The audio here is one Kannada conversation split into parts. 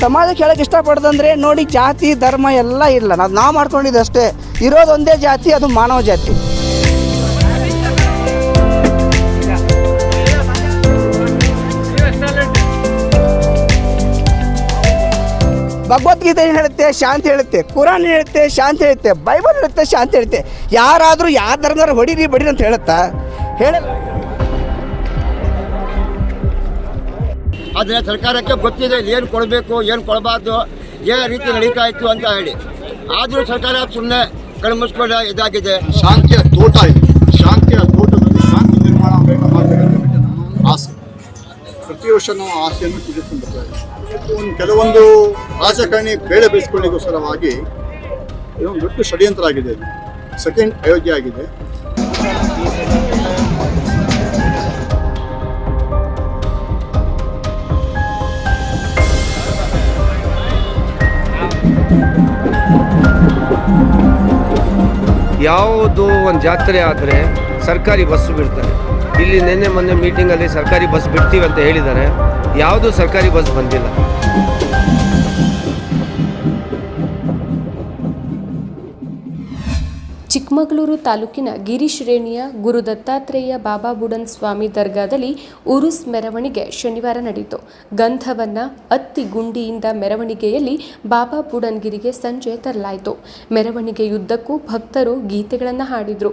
ಸಮಾಜಕ್ಕೆ ಹೇಳಕ್ಕೆ ಇಷ್ಟಪಡ್ದಂದ್ರೆ ನೋಡಿ, ಜಾತಿ, ಧರ್ಮ ಎಲ್ಲ ಇಲ್ಲ ನಾವು ನಾವು ಮಾಡ್ಕೊಂಡಿದ್ದು ಅಷ್ಟೇ. ಇರೋದು ಒಂದೇ ಜಾತಿ, ಅದು ಮಾನವ ಜಾತಿ. ಭಗವದ್ಗೀತೆ ಹೇಳುತ್ತೆ? ಶಾಂತಿ ಹೇಳುತ್ತೆ. ಕುರಾನ್ ಹೇಳುತ್ತೆ? ಶಾಂತಿ ಹೇಳುತ್ತೆ. ಬೈಬಲ್ ಹೇಳುತ್ತೆ, ಶಾಂತಿ ಹೇಳುತ್ತೆ. ಯಾರಾದರೂ ಯಾವ ಧರ್ಮದವ್ರು ಹೊಡಿರಿ, ಬಡಿರಿ ಅಂತ ಹೇಳುತ್ತಾ? ಹೇಳಲ್ಲ ಆದರೆ ಸರ್ಕಾರಕ್ಕೆ ಗೊತ್ತಿದೆ ಏನು ಕೊಡಬೇಕು, ಏನು ಕೊಡಬಾರ್ದು ಏನು ರೀತಿ ನಡೀತಾ ಇತ್ತು ಅಂತ ಹೇಳಿ. ಆದರೂ ಸರ್ಕಾರ ಸುಮ್ಮನೆ ಕಣ್ಮುಚ್ಕೊಂಡು ಇದಾಗಿದೆ. ಶಾಂತಿಯ ತೋಟ ಶಾಂತಿಯ ತೋಟದಲ್ಲಿ ಶಾಂತಿ ನಿರ್ಮಾಣ ಆಸೆ. ಪ್ರತಿ ವರ್ಷ ಆಸೆಯನ್ನು ಪೂಜಿಸ್ಕೊಂಡು ಒಂದು ಕೆಲವೊಂದು ರಾಜಕಾರಣಿ ಬೇಳೆ ಬೇಯಿಸ್ಕೊಳ್ಳಿಗೋಸ್ಕರವಾಗಿ ಇದೊಂದು ದೊಡ್ಡ ಷಡ್ಯಂತ್ರ ಆಗಿದೆ. ಸೆಕೆಂಡ್ ಅಯೋಧ್ಯೆ ಆಗಿದೆ. ಯಾವುದು ಒಂದು ಜಾತ್ರೆ ಆದರೆ ಸರ್ಕಾರಿ ಬಸ್ ಬಿಡ್ತಾರೆ. ಇಲ್ಲಿ ನಿನ್ನೆ ಮೊನ್ನೆ ಮೀಟಿಂಗಲ್ಲಿ ಸರ್ಕಾರಿ ಬಸ್ ಬಿಡ್ತೀವಿ ಅಂತ ಹೇಳಿದ್ದಾರೆ. ಯಾವುದು ಸರ್ಕಾರಿ ಬಸ್ ಬಂದಿಲ್ಲ? ಚಿಕ್ಕಮಗಳೂರು ತಾಲೂಕಿನ ಗಿರಿಶ್ರೇಣಿಯ ಗುರು ದತ್ತಾತ್ರೇಯ ಬಾಬಾ ಬುಡನ್ ಸ್ವಾಮಿ ದರ್ಗಾದಲ್ಲಿ ಉರುಸ್ ಮೆರವಣಿಗೆ ಶನಿವಾರ ನಡೆಯಿತು. ಗಂಧವನ್ನ ಅತ್ತಿ ಗುಂಡಿಯಿಂದ ಮೆರವಣಿಗೆಯಲ್ಲಿ ಬಾಬಾ ಬುಡನ್ಗಿರಿಗೆ ಸಂಜೆ ತರಲಾಯಿತು. ಮೆರವಣಿಗೆಯುದ್ದಕ್ಕೂ ಭಕ್ತರು ಗೀತೆಗಳನ್ನು ಹಾಡಿದರು.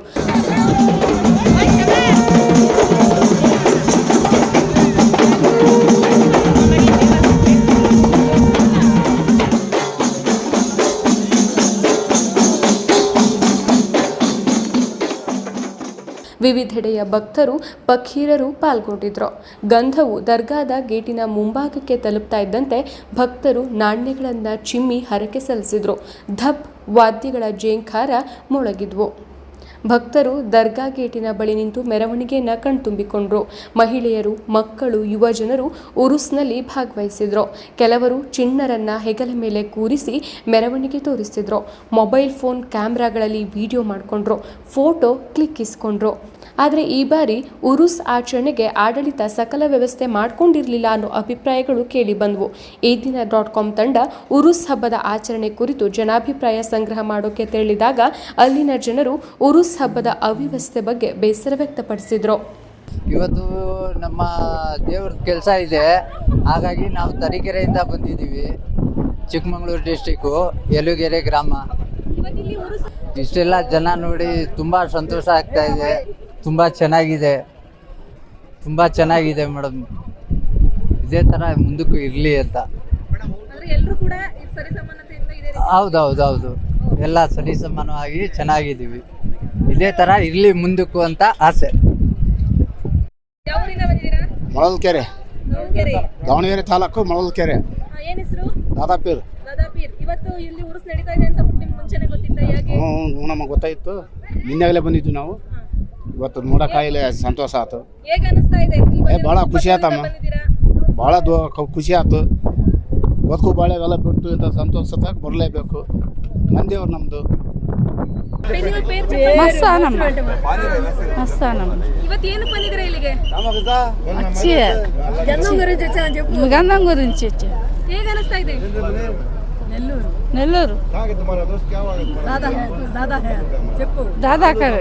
ವಿವಿಧೆಡೆಯ ಭಕ್ತರು ಪಖೀರರು ಪಾಲ್ಗೊಂಡಿದ್ರು. ಗಂಧವು ದರ್ಗಾದ ಗೇಟಿನ ಮುಂಭಾಗಕ್ಕೆ ತಲುಪ್ತಾ ಇದ್ದಂತೆ ಭಕ್ತರು ನಾಣ್ಯಗಳನ್ನು ಚಿಮ್ಮಿ ಹರಕೆ ಸಲ್ಲಿಸಿದ್ರು. ಧಪ್, ವಾದ್ಯಗಳ ಜೇಂಕಾರ ಮೊಳಗಿದ್ವು. ಭಕ್ತರು ದರ್ಗಾ ಗೇಟಿನ ಬಳಿ ನಿಂತು ಮೆರವಣಿಗೆಯನ್ನು ಕಣ್ತುಂಬಿಕೊಂಡ್ರು. ಮಹಿಳೆಯರು, ಮಕ್ಕಳು, ಯುವಜನರು ಉರುಸ್ನಲ್ಲಿ ಭಾಗವಹಿಸಿದ್ರು. ಕೆಲವರು ಚಿಣ್ಣರನ್ನ ಹೆಗಲ ಮೇಲೆ ಕೂರಿಸಿ ಮೆರವಣಿಗೆ ತೋರಿಸಿದ್ರು ಮೊಬೈಲ್ ಫೋನ್ ಕ್ಯಾಮ್ರಾಗಳಲ್ಲಿ ವಿಡಿಯೋ ಮಾಡಿಕೊಂಡ್ರು. ಫೋಟೋ ಕ್ಲಿಕ್ಕಿಸ್ಕೊಂಡ್ರು. ಆದರೆ ಈ ಬಾರಿ ಉರುಸ್ ಆಚರಣೆಗೆ ಆಡಳಿತ ಸಕಲ ವ್ಯವಸ್ಥೆ ಮಾಡ್ಕೊಂಡಿರಲಿಲ್ಲ ಅನ್ನೋ ಅಭಿಪ್ರಾಯಗಳು ಕೇಳಿ ಬಂದವು. ಈ ದಿನ ಡಾಟ್ ಕಾಮ್ ತಂಡ ಉರುಸ್ ಹಬ್ಬದ ಆಚರಣೆ ಕುರಿತು ಜನಾಭಿಪ್ರಾಯ ಸಂಗ್ರಹ ಮಾಡೋಕೆ ತೆರಳಿದಾಗ ಅಲ್ಲಿನ ಜನರು ಉರುಸ್ ಹಬ್ಬದ ಅವ್ಯವಸ್ಥೆ ಬಗ್ಗೆ ಬೇಸರ ವ್ಯಕ್ತಪಡಿಸಿದ್ರು. ಇವತ್ತು ನಮ್ಮ ದೇವ್ರ ಕೆಲಸ ಇದೆ. ಹಾಗಾಗಿ ನಾವು ತರೀಕೆರೆಯಿಂದ ಬಂದಿದ್ದೀವಿ. ಚಿಕ್ಕಮಗಳೂರು ಡಿಸ್ಟಿಕ್ಕು ಯಲುಗೆರೆ ಗ್ರಾಮ. ಇಷ್ಟೆಲ್ಲ ಜನ ನೋಡಿ ತುಂಬ ಸಂತೋಷ ಆಗ್ತಾ ಇದೆ. ತುಂಬ ಚೆನ್ನಾಗಿದೆ. ತುಂಬ ಚೆನ್ನಾಗಿದೆ ಮೇಡಮ್ ಇದೇ ಥರ ಮುಂದಕ್ಕೂ ಇರಲಿ ಅಂತ. ಎಲ್ಲರೂ ಕೂಡ ಸರಿ ಇದೇ ರೀತಿ ಹೌದೌದು ಹೌದು ಎಲ್ಲ ಸರಿಸಮಾನವಾಗಿ ಚೆನ್ನಾಗಿದ್ದೀವಿ. ಇದೇ ಥರ ಇರಲಿ ಮುಂದಕ್ಕೂ ಅಂತ ಆಸೆ. ಯಾವ ಊರಿಂದ ಬಂದಿದ್ದೀರಾ? ಮೊಳಲ್ಕೆರೆ. ದಾವಣಗೆರೆ. ದಾವಣಗೆರೆ ತಾಲೂಕು ಮೊಳಲ್ಕೆರೆ. ಹಾ, ಏನ್ ಹೆಸರು? ದಾದಾಪೀರ್. ದಾದಾಪೀರ್. ಇವತ್ತು ಇಲ್ಲಿ ಉರುಸ್ ನಡೀತಾ ಇದೆ ಅಂತ ನಿಮ್ಗೆ ಮುಂಚೆನೆ ಗೊತ್ತಿತ್ತ ಹೇಗೆ? ಹ್ಞೂ ನಮಗೆ ಗೊತ್ತಾಯ್ತು. ನಿನ್ನೆಗಲೇ ಬಂದಿದ್ವಿ ನಾವು. ಇವತ್ತು ನೋಡೋಕ್ಕಾಯಿಲೆ ಸಂತೋಷ ಆಯ್ತು ಹೇಗೆ ಅನಿಸ್ತಾ ಇದೆ? ಏ, ಭಾಳ ಖುಷಿ ಆತಮ್ಮ. ಭಾಳ ಖುಷಿ ಆಯ್ತು ಬದುಕು ಬಾಳೆಗಾಲ ಬಿಟ್ಟು ಇಂಥ ಸಂತೋಷದಾಗ ಬರಲೇಬೇಕು. ಮಂದಿಯವ್ರು ನಮ್ಮದು ನಮ್ದು. ನೀವು ಪೇರ್ ಅನಿಸ್ತಾ ಇದೆ? నెల్లూరు ದಾದಾ ದಾದಾ చెప్పు దాదాకరే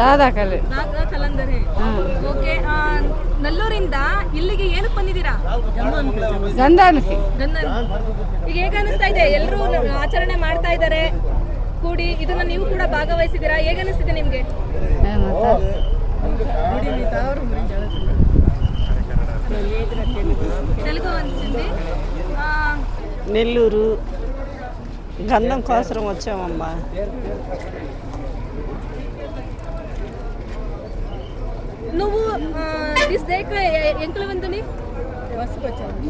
దాదాకరే ದಾದಾ ಕಲಂದರ್ ಓಕೆ ನಲ್ಲೂರಿಂದ ಇಲ್ಲಿಗೆ ಏನಕ್ಕೆ ಬಂದಿದ್ದೀರಾ గంధానికి ಗಂಧನ್ ಈಗ ಹೇಗೆ ಅನಿಸ್ತಾ ಇದೆ ಎಲ್ಲರೂ ಆಚರಣೆ ಮಾಡ್ತಾ ಇದ್ದಾರೆ ಕೂಡಿ ಇದನ್ನ ನೀವು ಕೂಡ ಭಾಗವಹಿಸಿದ್ದೀರಾ ಹೇಗೆ ಅನಿಸ್ತಿದೆ ನಿಮ್ಗೆ తెలుగు వచ్చింది ఆ, నెల్లూరు గంధం కోసరం వచ్చామమ్మా నువ్వు దిస్ దేక్ ఎంకుల వంతుని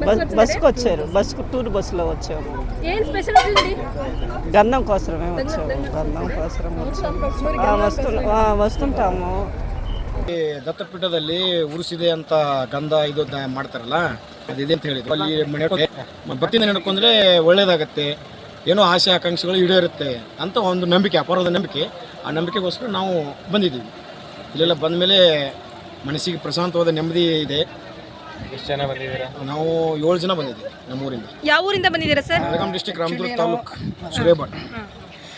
బస్ బస్కి వచ్చారు బస్కు టూర్ బస్సులో వచ్చాము ఏం స్పెషల్ వచ్చింది గంధం కోసరమే వచ్చాము గంధం కోసరం వచ్చాము ఆ, వస్తు ఆ, వస్తుంటాము ಈ ದತ್ತಪೀಠದಲ್ಲಿ ಉರುಸಿದೆ ಅಂತ ಗಂಧ ಇದು ದ- ಮಾಡ್ತಾರಲ್ಲ ಅದಿದೆ ಅಂತ ಹೇಳಿದ್ರು ಅಲ್ಲಿ ಮನೆ ಭಕ್ತಿಯಿಂದ ನಡ್ಕೊಂಡ್ರೆ ಒಳ್ಳೇದಾಗತ್ತೆ ಏನೋ ಆಸೆ ಆಕಾಂಕ್ಷೆಗಳು ಈಡೇರುತ್ತೆ ಅಂತ ಒಂದು ನಂಬಿಕೆ ಅಪಾರದ ನಂಬಿಕೆ. ಆ ನಂಬಿಕೆಗೋಸ್ಕರ ನಾವು ಬಂದಿದ್ದೀವಿ. ಇಲ್ಲೆಲ್ಲ ಬಂದ ಮೇಲೆ ಮನಸ್ಸಿಗೆ ಪ್ರಶಾಂತವಾದ ನೆಮ್ಮದಿ ಇದೆ. ಎಷ್ಟು ಜನ ಬಂದಿದ್ದೀರಾ? ನಾವು ಏಳು ಜನ ಬಂದಿದ್ದೀವಿ ನಮ್ಮೂರಿಂದ. ಯಾವ ಊರಿಂದ ಬಂದಿದ್ದೀರಾ ಸರ್? ಬೆಳಗಾಂ ಡಿಸ್ಟಿಕ್ ರಾಮದುರ್ಗ ತಾಲೂಕ್ ಸುರೇಬಾಟ್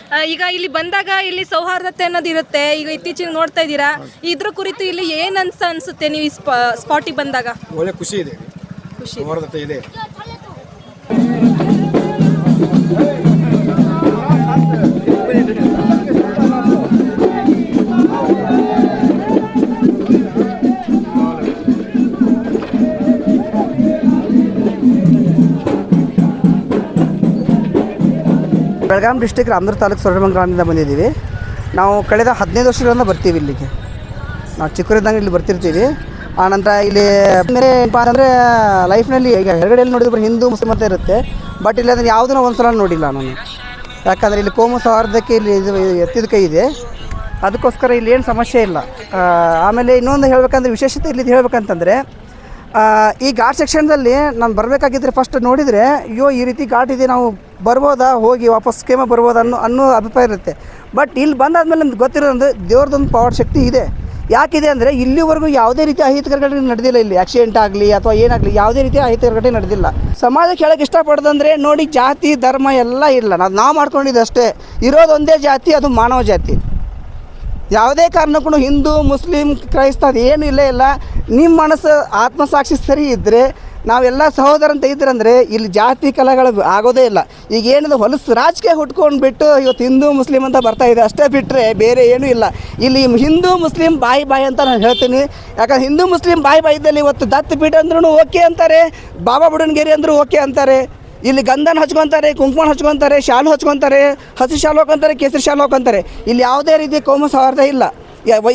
ಆ, ಈಗ ಇಲ್ಲಿ ಬಂದಾಗ ಇಲ್ಲಿ ಸೌಹಾರ್ದತೆ ಅನ್ನೋದು ಇರುತ್ತೆ. ಈಗ ಇತ್ತೀಚೆಗೆ ನೋಡ್ತಾ ಇದ್ದೀರಾ? ಇದ್ರ ಕುರಿತು ಇಲ್ಲಿ ಏನ್ ಅನ್ಸ ಅನ್ಸುತ್ತೆ ನೀವು ಈ ಸ್ಪಾಟಿಗೆ ಬಂದಾಗ? ಒಳ್ಳೆ ಖುಷಿ ಇದೆ. ಖುಷಿ ಸೌಹಾರ್ದತೆ ಇದೆ. ಬೆಳಗಾಂ ಡಿಸ್ಟಿಕ್ ರಾಮದುರ್ಗ ತಾಲೂಕು ಸೊರಬಂಗ್ ಗ್ರಾಮದಿಂದ ಬಂದಿದ್ದೀವಿ. ನಾವು ಕಳೆದ ಹದಿನೈದು ವರ್ಷಗಳಿಂದ ಬರ್ತೀವಿ ಇಲ್ಲಿಗೆ. ನಾವು ಚಿಕ್ಕವರಿದ್ದಂಗೆ ಇಲ್ಲಿ ಬರ್ತಿರ್ತೀವಿ. ಆನಂತರ ಇಲ್ಲಿ ಅಂದರೆ ಲೈಫ್ನಲ್ಲಿ ಈಗ ಹೊರಗಡೆಯಲ್ಲಿ ನೋಡಿದ್ರೆ ಹಿಂದೂ ಮುಸ್ಲಿಮ್ ಅಂತ ಇರುತ್ತೆ. ಬಟ್ ಇಲ್ಲಿ ಅದನ್ನು ಯಾವುದನ್ನು ಒಂದು ಸಲ ನೋಡಿಲ್ಲ ನಾನು. ಯಾಕಂದರೆ ಇಲ್ಲಿ ಕೋಮು ಸೌಹಾರ್ದಕ್ಕೆ ಇಲ್ಲಿ ಇದು ಎತ್ತಿದ ಕೈ ಇದೆ. ಅದಕ್ಕೋಸ್ಕರ ಇಲ್ಲಿ ಏನು ಸಮಸ್ಯೆ ಇಲ್ಲ. ಆಮೇಲೆ ಇನ್ನೊಂದು ಹೇಳಬೇಕಂದ್ರೆ ವಿಶೇಷತೆ ಇಲ್ಲಿ ಹೇಳಬೇಕಂತಂದರೆ ಈ ಘಾಟ್ ಸೆಕ್ಷನ್ದಲ್ಲಿ ನಾನು ಬರಬೇಕಾಗಿದ್ದರೆ ಫಸ್ಟ್ ನೋಡಿದರೆ, ಅಯ್ಯೋ, ಈ ರೀತಿ ಘಾಟ್ ಇದೆ, ನಾವು ಬರ್ಬೋದಾ? ಹೋಗಿ ವಾಪಸ್ ಕೇಮ ಬರ್ಬೋದಾ ಅನ್ನೋ ಅನ್ನೋ ಅಭಿಪ್ರಾಯ ಇರುತ್ತೆ. ಬಟ್ ಇಲ್ಲಿ ಬಂದಾದಮೇಲೆ ನಮ್ಗೆ ಗೊತ್ತಿರೋದು ದೇವ್ರದೊಂದು ಪವರ್ ಶಕ್ತಿ ಇದೆ. ಯಾಕಿದೆ ಅಂದರೆ ಇಲ್ಲಿವರೆಗೂ ಯಾವುದೇ ರೀತಿ ಅಹಿತಕರ ಘಟನೆ ನಡೆದಿಲ್ಲ ಇಲ್ಲಿ. ಆಕ್ಸಿಡೆಂಟ್ ಆಗಲಿ ಅಥವಾ ಏನಾಗಲಿ, ಯಾವುದೇ ರೀತಿ ಅಹಿತಕರ ಘಟನೆ ನಡೆದಿಲ್ಲ. ಸಮಾಜಕ್ಕೆ ಹೇಳಕ್ಕೆ ಇಷ್ಟಪಡೋದಂದರೆ ನೋಡಿ, ಜಾತಿ, ಧರ್ಮ ಎಲ್ಲ ಇಲ್ಲ ನಾವು ನಾವು ಮಾಡ್ಕೊಂಡಿದ್ದಷ್ಟೇ ಅಷ್ಟೇ. ಇರೋದು ಒಂದೇ ಜಾತಿ, ಅದು ಮಾನವ ಜಾತಿ. ಯಾವುದೇ ಕಾರಣಕ್ಕೂ ಹಿಂದೂ, ಮುಸ್ಲಿಂ, ಕ್ರೈಸ್ತ ಅದು ಏನು ಇಲ್ಲೇ ಇಲ್ಲ. ನಿಮ್ಮ ಮನಸ್ಸು ಆತ್ಮಸಾಕ್ಷಿ ಸರಿ ಇದ್ದರೆ ನಾವೆಲ್ಲ ಸಹೋದರ ಅಂತ ಇದ್ರಂದರೆ ಇಲ್ಲಿ ಜಾತಿ ಕಲೆಗಳು ಆಗೋದೇ ಇಲ್ಲ. ಈಗ ಏನಿದೆ ಹೊಲಸು ರಾಜಕೀಯ ಹುಟ್ಕೊಂಡು ಬಿಟ್ಟು ಇವತ್ತು ಹಿಂದೂ ಮುಸ್ಲಿಂ ಅಂತ ಬರ್ತಾ ಇದೆ, ಅಷ್ಟೇ ಬಿಟ್ಟರೆ ಬೇರೆ ಏನೂ ಇಲ್ಲ. ಇಲ್ಲಿ ಹಿಂದೂ ಮುಸ್ಲಿಂ ಬಾಯಿ ಬಾಯಿ ಅಂತ ನಾನು ಹೇಳ್ತೀನಿ. ಯಾಕಂದ್ರೆ ಹಿಂದೂ ಮುಸ್ಲಿಂ ಬಾಯಿ ಬಾಯಿ ಇದ್ದಲ್ಲಿ ಇವತ್ತು ದತ್ತು ಪೀಠ ಅಂದ್ರೂ ಓಕೆ ಅಂತಾರೆ, ಬಾಬಾ ಬುಡನ್ಗಿರಿ ಅಂದರೂ ಓಕೆ ಅಂತಾರೆ. ಇಲ್ಲಿ ಗಂಧನ ಹಚ್ಕೊತಾರೆ, ಕುಂಕುಮ ಹಚ್ಕೊತಾರೆ, ಶಾಲು ಹಚ್ಕೊತಾರೆ, ಹಸಿ ಶಾಲು ಹಾಕೊಂತಾರೆ, ಕೇಸರಿ ಶಾಲು ಹಾಕೊಂತಾರೆ. ಇಲ್ಲಿ ಯಾವುದೇ ರೀತಿ ಕೋಮ ಸೌಹಾರ್ದ ಇಲ್ಲ.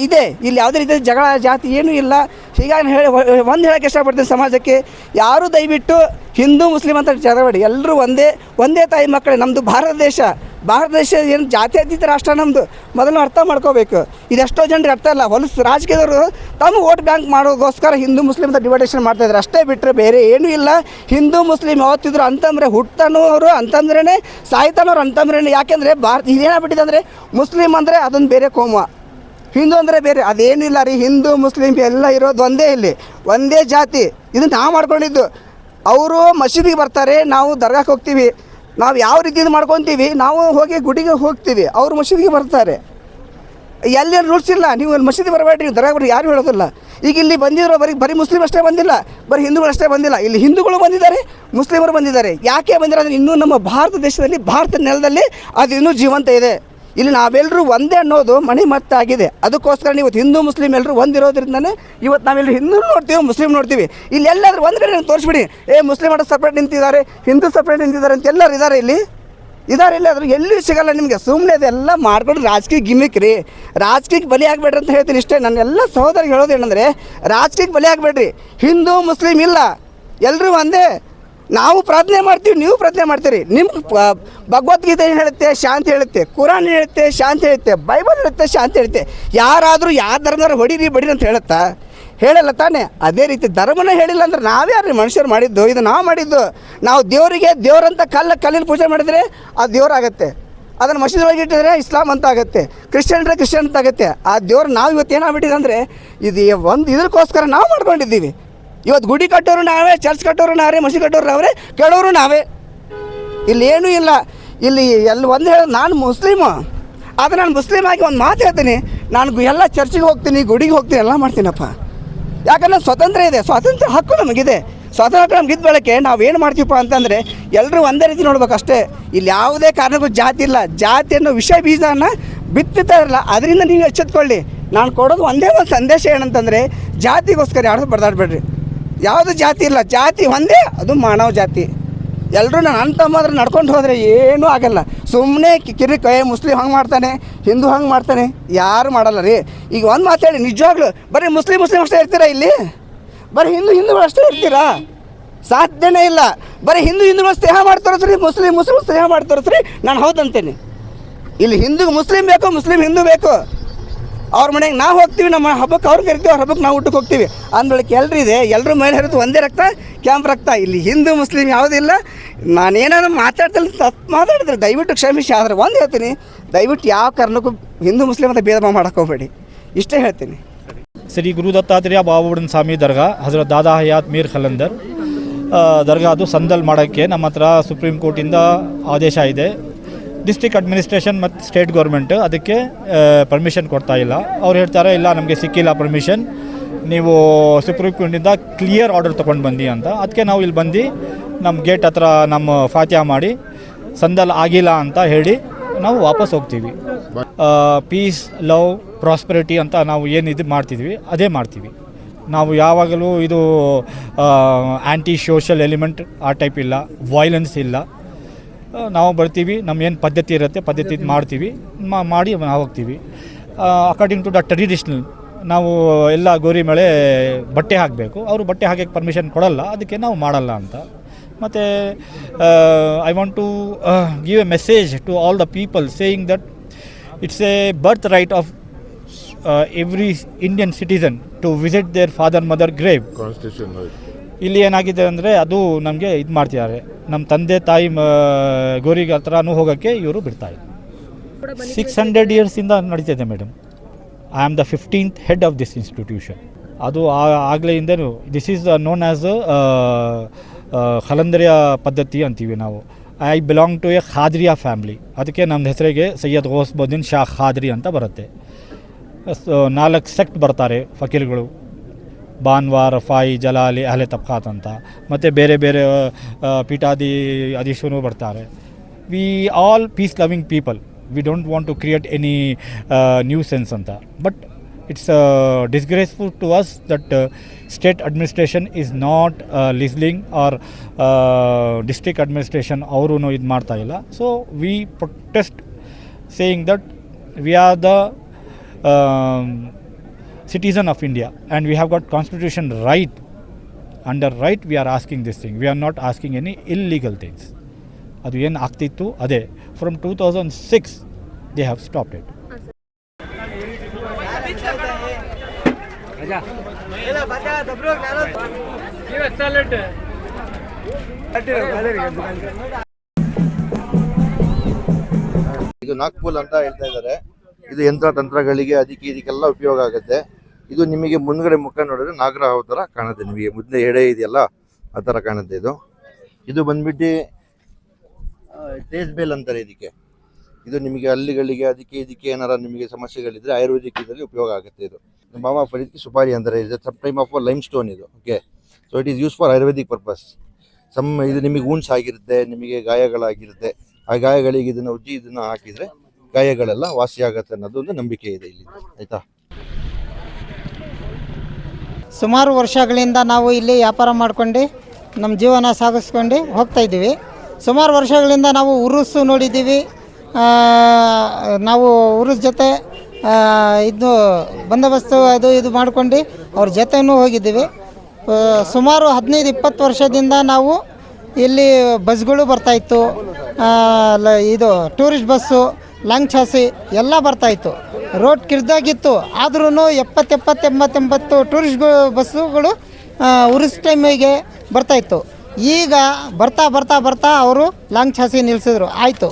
ಇದೆ. ಇಲ್ಲಿ ಯಾವುದೇ ರೀತಿಯ ಜಗಳ, ಜಾತಿ ಏನೂ ಇಲ್ಲ. ಹೀಗಾಗಿ ಹೇಳಿ ಒಂದು ಹೇಳಕ್ಕೆ ಇಷ್ಟಪಡ್ತೀನಿ ಸಮಾಜಕ್ಕೆ. ಯಾರು ದಯವಿಟ್ಟು ಹಿಂದೂ, ಮುಸ್ಲಿಂ ಅಂತ ಜಗಳಬೇಡಿ ಎಲ್ಲರೂ ಒಂದೇ ಒಂದೇ ತಾಯಿ ಮಕ್ಕಳೇ. ನಮ್ಮದು ಭಾರತ ದೇಶ. ಭಾರತ ದೇಶ ಏನು ಜಾತ್ಯತೀತ ರಾಷ್ಟ್ರ ನಮ್ಮದು ಮೊದಲು ಅರ್ಥ ಮಾಡ್ಕೋಬೇಕು. ಇದೆಷ್ಟೋ ಜನರಿಗೆ ಅರ್ಥ ಇಲ್ಲ. ಹೊಲಸು, ರಾಜಕೀಯದವರು ತಮ್ಮ ವೋಟ್ ಬ್ಯಾಂಕ್ ಮಾಡೋದಕ್ಕೋಸ್ಕರ ಹಿಂದೂ, ಮುಸ್ಲಿಂ ಅಂತ ಡಿವೈಡೇಷನ್ ಮಾಡ್ತಾ ಇದ್ದಾರೆ. ಅಷ್ಟೇ ಬಿಟ್ಟರೆ ಬೇರೆ ಏನೂ ಇಲ್ಲ. ಹಿಂದೂ, ಮುಸ್ಲಿಂ ಯಾವತ್ತಿದ್ರು ಅಂತಂದರೆ ಹುಟ್ಟನವರು ಅಂತಂದ್ರೇ ಸಾಯ್ತಾನವ್ರು ಅಂತಂದ್ರೇ ಯಾಕೆಂದರೆ ಭಾರತ, ಇದೇನಾಗ್ಬಿಟ್ಟಿದೆ ಅಂದರೆ ಮುಸ್ಲಿಂ ಅಂದರೆ ಅದೊಂದು ಬೇರೆ ಕೋಮ. ಹಿಂದೂ ಅಂದರೆ ಬೇರೆ ಅದೇನಿಲ್ಲ ರೀ. ಹಿಂದೂ, ಮುಸ್ಲಿಂ ಎಲ್ಲ ಇರೋದು ಒಂದೇ ಇಲ್ಲಿ. ಒಂದೇ ಜಾತಿ. ಇದು ನಾವು ಮಾಡ್ಕೊಂಡಿದ್ದು. ಅವರು ಮಸೀದಿಗೆ ಬರ್ತಾರೆ, ನಾವು ದರ್ಗಾಕ್ಕೆ ಹೋಗ್ತೀವಿ. ನಾವು ಯಾವ ರೀತಿ ಮಾಡ್ಕೊತೀವಿ? ನಾವು ಹೋಗಿ ಗುಡಿಗೆ ಹೋಗ್ತೀವಿ. ಅವರು ಮಸೀದಿಗೆ ಬರ್ತಾರೆ. ಎಲ್ಲಿ ರೂಲ್ಸ್ ಇಲ್ಲ. ನೀವು ಮಸೀದಿ ಬರಬೇಡ್ರಿ ದರ್ಗಾ ಬರ್ರಿ, ಯಾರು ಹೇಳೋದಿಲ್ಲ. ಈಗ ಇಲ್ಲಿ ಬಂದಿರೋ ಬರೀ ಬರೀ ಮುಸ್ಲಿಮ್ ಅಷ್ಟೇ ಬಂದಿಲ್ಲ. ಬರೀ ಹಿಂದೂಗಳು ಅಷ್ಟೇ ಬಂದಿಲ್ಲ. ಇಲ್ಲಿ ಹಿಂದೂಗಳು ಬಂದಿದ್ದಾರೆ, ಮುಸ್ಲಿಮರು ಬಂದಿದ್ದಾರೆ. ಯಾಕೆ ಬಂದಿರೋ ಅಂದರೆ ಇನ್ನೂ ನಮ್ಮ ಭಾರತ ದೇಶದಲ್ಲಿ, ಭಾರತ ನೆಲದಲ್ಲಿ ಅದು ಇನ್ನೂ ಜೀವಂತ ಇದೆ. ಇಲ್ಲಿ ನಾವೆಲ್ಲರೂ ಒಂದೇ ಅನ್ನೋದು ಮಣಿ ಮತ್ತಾಗಿದೆ ಅದಕ್ಕೋಸ್ಕರ ಇವತ್ತು ಹಿಂದೂ, ಮುಸ್ಲಿಂ ಎಲ್ಲರೂ ಒಂದಿರೋದ್ರಿಂದನೇ ಇವತ್ತು ನಾವೆಲ್ಲರೂ ಹಿಂದೂ ನೋಡ್ತೀವಿ, ಮುಸ್ಲಿಂ ನೋಡ್ತೀವಿ. ಇಲ್ಲಿ ಎಲ್ಲಾದರೂ ಒಂದು ಕಡೆ ತೋರಿಸ್ಬಿಡಿ. ಏ ಮುಸ್ಲಿಮ್ ಸಪ್ರೇಟ್ ನಿಂತಿದ್ದಾರೆ, ಹಿಂದೂ ಸಪ್ರೇಟ್ ನಿಂತಿದ್ದಾರೆ ಅಂತ ಎಲ್ಲರೂ ಇದ್ದಾರೆ ಇಲ್ಲಿ? ಇದಾರೆ ಇಲ್ಲ ಅದ್ರ ಎಲ್ಲೂ ಸಿಗಲ್ಲ ನಿಮಗೆ? ಸುಮ್ಮನೆ ಅದೆಲ್ಲ ಮಾಡ್ಕೊಂಡು ರಾಜಕೀಯ ಗಿಮಿಕ್ ರೀ. ರಾಜಕೀಯಕ್ಕೆ ಬಲಿ ಆಗಬೇಡ್ರಿ ಅಂತ ಹೇಳ್ತೀನಿ ಇಷ್ಟೇ. ನನ್ನ ಎಲ್ಲ ಸಹೋದರಿಗೆ ಹೇಳೋದು ಏನಂದರೆ, ರಾಜಕೀಯಕ್ಕೆ ಬಲಿ ಆಗಬೇಡ್ರಿ. ಹಿಂದೂ, ಮುಸ್ಲಿಂ ಇಲ್ಲ. ಎಲ್ಲರೂ ಒಂದೇ. ನಾವು ಪ್ರಾರ್ಥನೆ ಮಾಡ್ತೀವಿ, ನೀವು ಪ್ರಾರ್ಥನೆ ಮಾಡ್ತೀರಿ. ನಿಮ್ಮ ಭಗವದ್ಗೀತೆ ಏನು ಹೇಳುತ್ತೆ? ಶಾಂತಿ ಹೇಳುತ್ತೆ. ಕುರಾನ್ ಹೇಳುತ್ತೆ, ಶಾಂತಿ ಹೇಳುತ್ತೆ. ಬೈಬಲ್ ಹೇಳುತ್ತೆ, ಶಾಂತಿ ಹೇಳುತ್ತೆ. ಯಾರಾದರೂ ಯಾವ ಧರ್ಮದವ್ರು ಹೊಡೀರಿ, ಬಡೀರಿ ಅಂತ ಹೇಳುತ್ತಾ? ಹೇಳಲ್ಲ ತಾನೇ. ಅದೇ ರೀತಿ ಧರ್ಮನೇ ಹೇಳಿಲ್ಲ ಅಂದ್ರೆ ನಾವ್ಯಾರು ಮನುಷ್ಯರು ಮಾಡಿದ್ದು. ಇದು ನಾವು ಮಾಡಿದ್ದು. ನಾವು ದೇವರಿಗೆ ದೇವರಂತ ಕಲ್ಲ, ಕಲ್ಲಿನ ಪೂಜೆ ಮಾಡಿದರೆ ಅದು ದೇವರಾಗತ್ತೆ ಅದನ್ನು ಮಸೀದಿ ಒಳಗೆ ಇಟ್ಟಿದ್ರೆ ಇಸ್ಲಾಂ ಅಂತ ಆಗುತ್ತೆ. ಕ್ರಿಶ್ಚಿಯನ್ರೆ ಕ್ರಿಶ್ಚಿಯನ್ ಅಂತ ಆಗುತ್ತೆ. ಆ ದೇವ್ರು ನಾವು ಇವತ್ತು ಏನಾಗ್ಬಿಟ್ಟಿದೆ ಅಂದರೆ, ಇದು ಒಂದು ಇದಕ್ಕೋಸ್ಕರ ನಾವು ಮಾಡ್ಕೊಂಡಿದ್ದೀವಿ. ಇವತ್ತು ಗುಡಿ ಕಟ್ಟೋರು ನಾವೇ ಚರ್ಚ್ ಕಟ್ಟೋರು ನಾವೇ, ಮಸೀದಿ ಕಟ್ಟೋರು ನಾವೇ, ಕೇಳೋರು ನಾವೇ. ಇಲ್ಲಿ ಏನೂ ಇಲ್ಲ. ಇಲ್ಲಿ ಎಲ್ಲಿ ಒಂದು ಹೇಳೋದು ನಾನು ಮುಸ್ಲಿಮು. ಆದರೆ ನಾನು ಮುಸ್ಲಿಮ್ ಆಗಿ ಒಂದು ಮಾತು ಹೇಳ್ತೀನಿ. ನಾನು ಎಲ್ಲ ಚರ್ಚಿಗೆ ಹೋಗ್ತೀನಿ, ಗುಡಿಗೆ ಹೋಗ್ತೀನಿ, ಎಲ್ಲ ಮಾಡ್ತೀನಪ್ಪ. ಯಾಕಂದ್ರೆ ಸ್ವತಂತ್ರ ಇದೆ. ಸ್ವಾತಂತ್ರ್ಯ ಹಕ್ಕು ನಮಗಿದೆ. ಸ್ವಾತಂತ್ರ್ಯ ನಮ್ಗೆ ಇದ್ದ ಬೆಳಕೆ ನಾವು ಏನು ಮಾಡ್ತೀವಪ್ಪ ಅಂತಂದರೆ ಎಲ್ಲರೂ ಒಂದೇ ರೀತಿ ನೋಡ್ಬೇಕಷ್ಟೇ. ಇಲ್ಲಿ ಯಾವುದೇ ಕಾರಣಕ್ಕೂ ಜಾತಿ ಇಲ್ಲ. ಜಾತಿ ಅನ್ನೋ ವಿಷಯ ಬೀಜನ ಬಿತ್ತುತ್ತಾ ಇರಲ್ಲ. ಅದರಿಂದ ನೀವು ಎಚ್ಚೆತ್ಕೊಳ್ಳಿ. ನಾನು ಕೊಡೋದು ಒಂದೇ ಒಂದು ಸಂದೇಶ ಏನಂತಂದರೆ ಜಾತಿಗೋಸ್ಕರ ಯಾರು ಬಡ್ದಾಡಬೇಡ್ರಿ. ಯಾವುದು ಜಾತಿ ಇಲ್ಲ. ಜಾತಿ ಒಂದೇ, ಅದು ಮಾನವ ಜಾತಿ. ಎಲ್ಲರೂ ನಾನು ಮಾತ್ರ ನಡ್ಕೊಂಡು ಹೋದರೆ ಏನೂ ಆಗಲ್ಲ. ಸುಮ್ಮನೆ ಕಿರಿ ಕೈ, ಮುಸ್ಲಿಂ ಹಂಗೆ ಮಾಡ್ತಾನೆ, ಹಿಂದೂ ಹಂಗೆ ಮಾಡ್ತಾನೆ. ಯಾರು ಮಾಡಲ್ಲ ರೀ. ಈಗ ಒಂದು ಮಾತು ಹೇಳಿ, ನಿಜವಾಗ್ಲೂ, ಬರೀ ಮುಸ್ಲಿಂ ಮುಸ್ಲಿಂ ಅಷ್ಟೇ ಇರ್ತೀರಾ ಇಲ್ಲಿ? ಬರೀ ಹಿಂದೂ, ಹಿಂದೂಗಳು ಅಷ್ಟೇ ಇರ್ತೀರಾ? ಸಾಧ್ಯನೇ ಇಲ್ಲ. ಬರೀ ಹಿಂದೂ, ಹಿಂದೂಗಳು ಸ್ನೇಹ ಮಾಡ್ತಾರಸ್ರಿ ಮುಸ್ಲಿಂ ಮುಸ್ಲಿಂ ಸ್ನೇಹ ಮಾಡ್ತಾರಸ್ರಿ ನಾನು ಹೌದಂತೇನೆ. ಇಲ್ಲಿ ಹಿಂದೂ ಮುಸ್ಲಿಂ ಬೇಕು, ಮುಸ್ಲಿಂ ಹಿಂದೂ ಬೇಕು. ಅವ್ರ ಮನೆಗೆ ನಾವು ಹೋಗ್ತೀವಿ, ನಮ್ಮ ಹಬ್ಬಕ್ಕೆ ಅವ್ರು ಕರಿತೀವಿ, ಅವ್ರ ಹಬ್ಬಕ್ಕೆ ನಾವು ಊಟಕ್ಕೆ ಹೋಗ್ತೀವಿ. ಅಂದ್ಬಳಿಕೆ ಎಲ್ಲರೂ ಇದೆ ಎಲ್ಲರೂ ಮೇಲೆ ಹರಿದು ಒಂದೇ ರಕ್ತ, ಕ್ಯಾಂಪ್ ರಕ್ತ. ಇಲ್ಲಿ ಹಿಂದೂ, ಮುಸ್ಲಿಂ ಯಾವುದಿಲ್ಲ ನಾನೇನಾದ್ರು ಮಾತಾಡ್ತಿಲ್ಲ ತಪ್ಪು ಮಾತಾಡಿದ್ರೆ ದಯವಿಟ್ಟು ಕ್ಷಮಿಸಿ, ಆದರೆ ಒಂದು ಹೇಳ್ತೀನಿ, ದಯವಿಟ್ಟು ಯಾವ ಕಾರಣಕ್ಕೂ ಹಿಂದೂ, ಮುಸ್ಲಿಂ ಅಂತ ಭೇದ ಭಾವ ಹೋಗಬೇಡಿ. ಇಷ್ಟೇ ಹೇಳ್ತೀನಿ. ಶ್ರೀ ಗುರು ದತ್ತಾತ್ರೇಯ ಬಾಬುಡನ್ ಸ್ವಾಮಿ ದರ್ಗಾ, ಹಜರತ್ ದಾದಾ ಹಯಾತ್ ಮೀರ್ ಖಲಂದರ್. ದರ್ಗಾ ಅದು ಸಂದಲ್ ಮಾಡೋಕ್ಕೆ ನಮ್ಮ ಹತ್ರ ಸುಪ್ರೀಂ ಕೋರ್ಟಿಂದ ಆದೇಶ ಇದೆ. ಡಿಸ್ಟ್ರಿಕ್ಟ್ ಅಡ್ಮಿನಿಸ್ಟ್ರೇಷನ್ ಮತ್ತು ಸ್ಟೇಟ್ ಗೌರ್ಮೆಂಟ್ ಅದಕ್ಕೆ ಪರ್ಮಿಷನ್ ಕೊಡ್ತಾ ಇಲ್ಲ. ಅವ್ರು ಹೇಳ್ತಾರೆ, ಇಲ್ಲ, ನಮಗೆ ಸಿಕ್ಕಿಲ್ಲ ಪರ್ಮಿಷನ್ ನೀವು ಸುಪ್ರೀಂ ಕೋರ್ಟಿಂದ ಕ್ಲಿಯರ್ ಆರ್ಡರ್ ತೊಗೊಂಡು ಬಂದಿ ಅಂತ. ಅದಕ್ಕೆ ನಾವು ಇಲ್ಲಿ ಬಂದು ನಮ್ಮ ಗೇಟ್ ಹತ್ರ ನಮ್ಮ ಫಾತ್ಯಾ ಮಾಡಿ, ಸಂದಲ್ ಆಗಿಲ್ಲ ಅಂತ ಹೇಳಿ ನಾವು ವಾಪಸ್ ಹೋಗ್ತೀವಿ. ಪೀಸ್ ಲವ್ ಪ್ರಾಸ್ಪರಿಟಿ ಅಂತ ನಾವು ಏನು ಇದು ಮಾಡ್ತಿದ್ವಿ, ಅದೇ ಮಾಡ್ತೀವಿ. ನಾವು ಯಾವಾಗಲೂ ಇದು ಆ್ಯಂಟಿ ಸೋಷಲ್ ಎಲಿಮೆಂಟ್ ಆ ಟೈಪ್ ಇಲ್ಲ ವೈಲೆನ್ಸ್ ಇಲ್ಲ. ನಾವು ಬರ್ತೀವಿ ನಮ್ಮ ಏನು ಪದ್ಧತಿ ಇರುತ್ತೆ, ಪದ್ಧತಿ ಮಾಡ್ತೀವಿ ಮಾಡಿ ನಾವು ಹೋಗ್ತೀವಿ. ಅಕಾರ್ಡಿಂಗ್ ಟು ದ ಟ್ರೆಡಿಷ್ನಲ್ ನಾವು ಎಲ್ಲ ಗೋರಿ ಮೇಳೆ ಬಟ್ಟೆ ಹಾಕಬೇಕು. ಅವರು ಬಟ್ಟೆ ಹಾಕಕ್ಕೆ ಪರ್ಮಿಷನ್ ಕೊಡಲ್ಲ, ಅದಕ್ಕೆ ನಾವು ಮಾಡಲ್ಲ ಅಂತ. ಮತ್ತು I want to give a message to all the people saying that it's a birth right of every Indian citizen to visit their father mother grave ಇಲ್ಲಿ ಏನಾಗಿದೆ ಅಂದರೆ ಅದು ನಮಗೆ ಇದು ಮಾಡ್ತಿದ್ದಾರೆ. ನಮ್ಮ ತಂದೆ, ತಾಯಿ ಗೋರಿಗೆ ಹತ್ರನೂ ಹೋಗೋಕ್ಕೆ ಇವರು ಬಿಡ್ತಾ ಇಲ್ಲ ಸಿಕ್ಸ್ ಹಂಡ್ರೆಡ್ ಇಯರ್ಸಿಂದ ನಡೀತಿದೆ madam I am the fifteenth head of this institution ಅದು ಆಗಲೇ ಆಗಲೆಯಿಂದನೂ this is known as Qalandariya ಪದ್ಧತಿ ಅಂತೀವಿ ನಾವು. I belong to a Qadriya family ಅದಕ್ಕೆ ನಮ್ಮ ಹೆಸರಿಗೆ ಸೈಯದ್ ಗೋಸ್ಬುದ್ದೀನ್ ಶಾ ಖಾದ್ರಿ ಅಂತ ಬರುತ್ತೆ. ನಾಲ್ಕು ಸೆಕ್ಟ್ ಬರ್ತಾರೆ ಫಕೀರ್ಗಳು ಬಾನ್ವಾರ್ ರಫಾಯಿ ಜಲಾಲಿ, ಅಹಲೆ ತಬ್ಖಾತ್ ಅಂತ. ಮತ್ತು ಬೇರೆ ಬೇರೆ ಪೀಠಾದಿ ಅಧೀಶರು ಬರ್ತಾರೆ. We all peace loving people we don't want to create any nuisance ಅಂತ. But it's disgraceful to us that state administration is not listening or district administration ಅವರು ಇದು ಮಾಡ್ತಾ ಇಲ್ಲ. So we protest saying that we are the citizen of India and we have got constitution right. Under right we are asking this thing. We are not asking any illegal things. ಅದು ಏನು ಆಗ್ತಿತ್ತು ಅದೇ from two thousand six they have stop it ಇದು ನಾಗ್ಪುಲ್ ಅಂತ ಹೇಳ್ತಾ ಇದ್ದಾರೆ ಇದು ಯಂತ್ರ ತಂತ್ರಗಳಿಗೆ ಅದಕ್ಕೆ ಇದಕ್ಕೆಲ್ಲ ಉಪಯೋಗ ಆಗುತ್ತೆ ಇದು ನಿಮಗೆ ಮುಂದ್ಗಡೆ ಮುಖ ನೋಡಿದ್ರೆ ನಾಗರ ಹಾವು ಥರ ಕಾಣುತ್ತೆ ನಿಮಗೆ. ಮುಂದೆ ಎಡೆ ಇದೆಯಲ್ಲ, ಆ ಥರ ಕಾಣುತ್ತೆ ಇದು. ಇದು ಬಂದ್ಬಿಟ್ಟು ಟೇಸ್ ಬೇಲ್ ಅಂತಾರೆ ಇದಕ್ಕೆ. ಇದು ನಿಮಗೆ ಹಲ್ಲಿಗಳಿಗೆ ಅದಕ್ಕೆ ಇದಕ್ಕೆ ಏನಾರ ನಿಮಗೆ ಸಮಸ್ಯೆಗಳಿದ್ರೆ ಆಯುರ್ವೇದಿಕ್ ಇದರಲ್ಲಿ ಉಪಯೋಗ ಆಗುತ್ತೆ ಇದು. ಬಾಬಾ ಫಲಿತಕ್ಕೆ ಸುಪಾರಿ ಅಂತಾರೆ ಇದೆ sub time of limestone ಇದು, okay? So it is use for Ayurvedic purpose some, ಇದು ನಿಮಗೆ ಊನ್ಸ್ ಆಗಿರುತ್ತೆ, ನಿಮಗೆ ಗಾಯಗಳಾಗಿರುತ್ತೆ. ಆ ಗಾಯಗಳಿಗೆ ಇದನ್ನು ಉಜ್ಜಿ ಇದನ್ನು ಹಾಕಿದರೆ ಗಾಯಗಳೆಲ್ಲ ವಾಸಿಯಾಗತ್ತೆ ಅನ್ನೋದು ಒಂದು ನಂಬಿಕೆ ಇದೆ ಇಲ್ಲಿ ಆಯಿತಾ? ಸುಮಾರು ವರ್ಷಗಳಿಂದ ನಾವು ಇಲ್ಲಿ ವ್ಯಾಪಾರ ಮಾಡ್ಕೊಂಡು ನಮ್ಮ ಜೀವನ ಸಾಗಿಸ್ಕೊಂಡು ಹೋಗ್ತಾ ಇದ್ದೀವಿ. ಸುಮಾರು ವರ್ಷಗಳಿಂದ ನಾವು ಉರುಸು ನೋಡಿದ್ದೀವಿ. ನಾವು ಉರುಸ್ ಜೊತೆ ಇದು ಬಂದೋಬಸ್ತು ಅದು ಇದು ಮಾಡ್ಕೊಂಡು ಅವ್ರ ಜೊತೆನೂ ಹೋಗಿದ್ದೀವಿ. ಸುಮಾರು ಹದಿನೈದು, ಇಪ್ಪತ್ತು ವರ್ಷದಿಂದ ನಾವು ಇಲ್ಲಿ ಬಸ್ಗಳು ಬರ್ತಾಯಿತ್ತು ಇದು ಟೂರಿಸ್ಟ್ ಬಸ್ಸು, ಲಾಂಗ್ ಚಾಸಿ ಎಲ್ಲ ಬರ್ತಾಯಿತ್ತು ರೋಡ್ ಕಿರಿದಾಗಿತ್ತು. ಆದ್ರೂ ಎಪ್ಪತ್ತು ಎಪ್ಪತ್ತು ಎಂಬತ್ತೆಂಬತ್ತು ಟೂರಿಸ್ಟ್ ಬಸ್ಸುಗಳು ಉರಿಸ್ ಟೈಮಿಗೆ ಬರ್ತಾಯಿತ್ತು ಈಗ ಬರ್ತಾ ಬರ್ತಾ ಬರ್ತಾ ಅವರು ಲಾಂಗ್ ಚಾಸಿ ನಿಲ್ಲಿಸಿದ್ರು. ಆಯಿತು.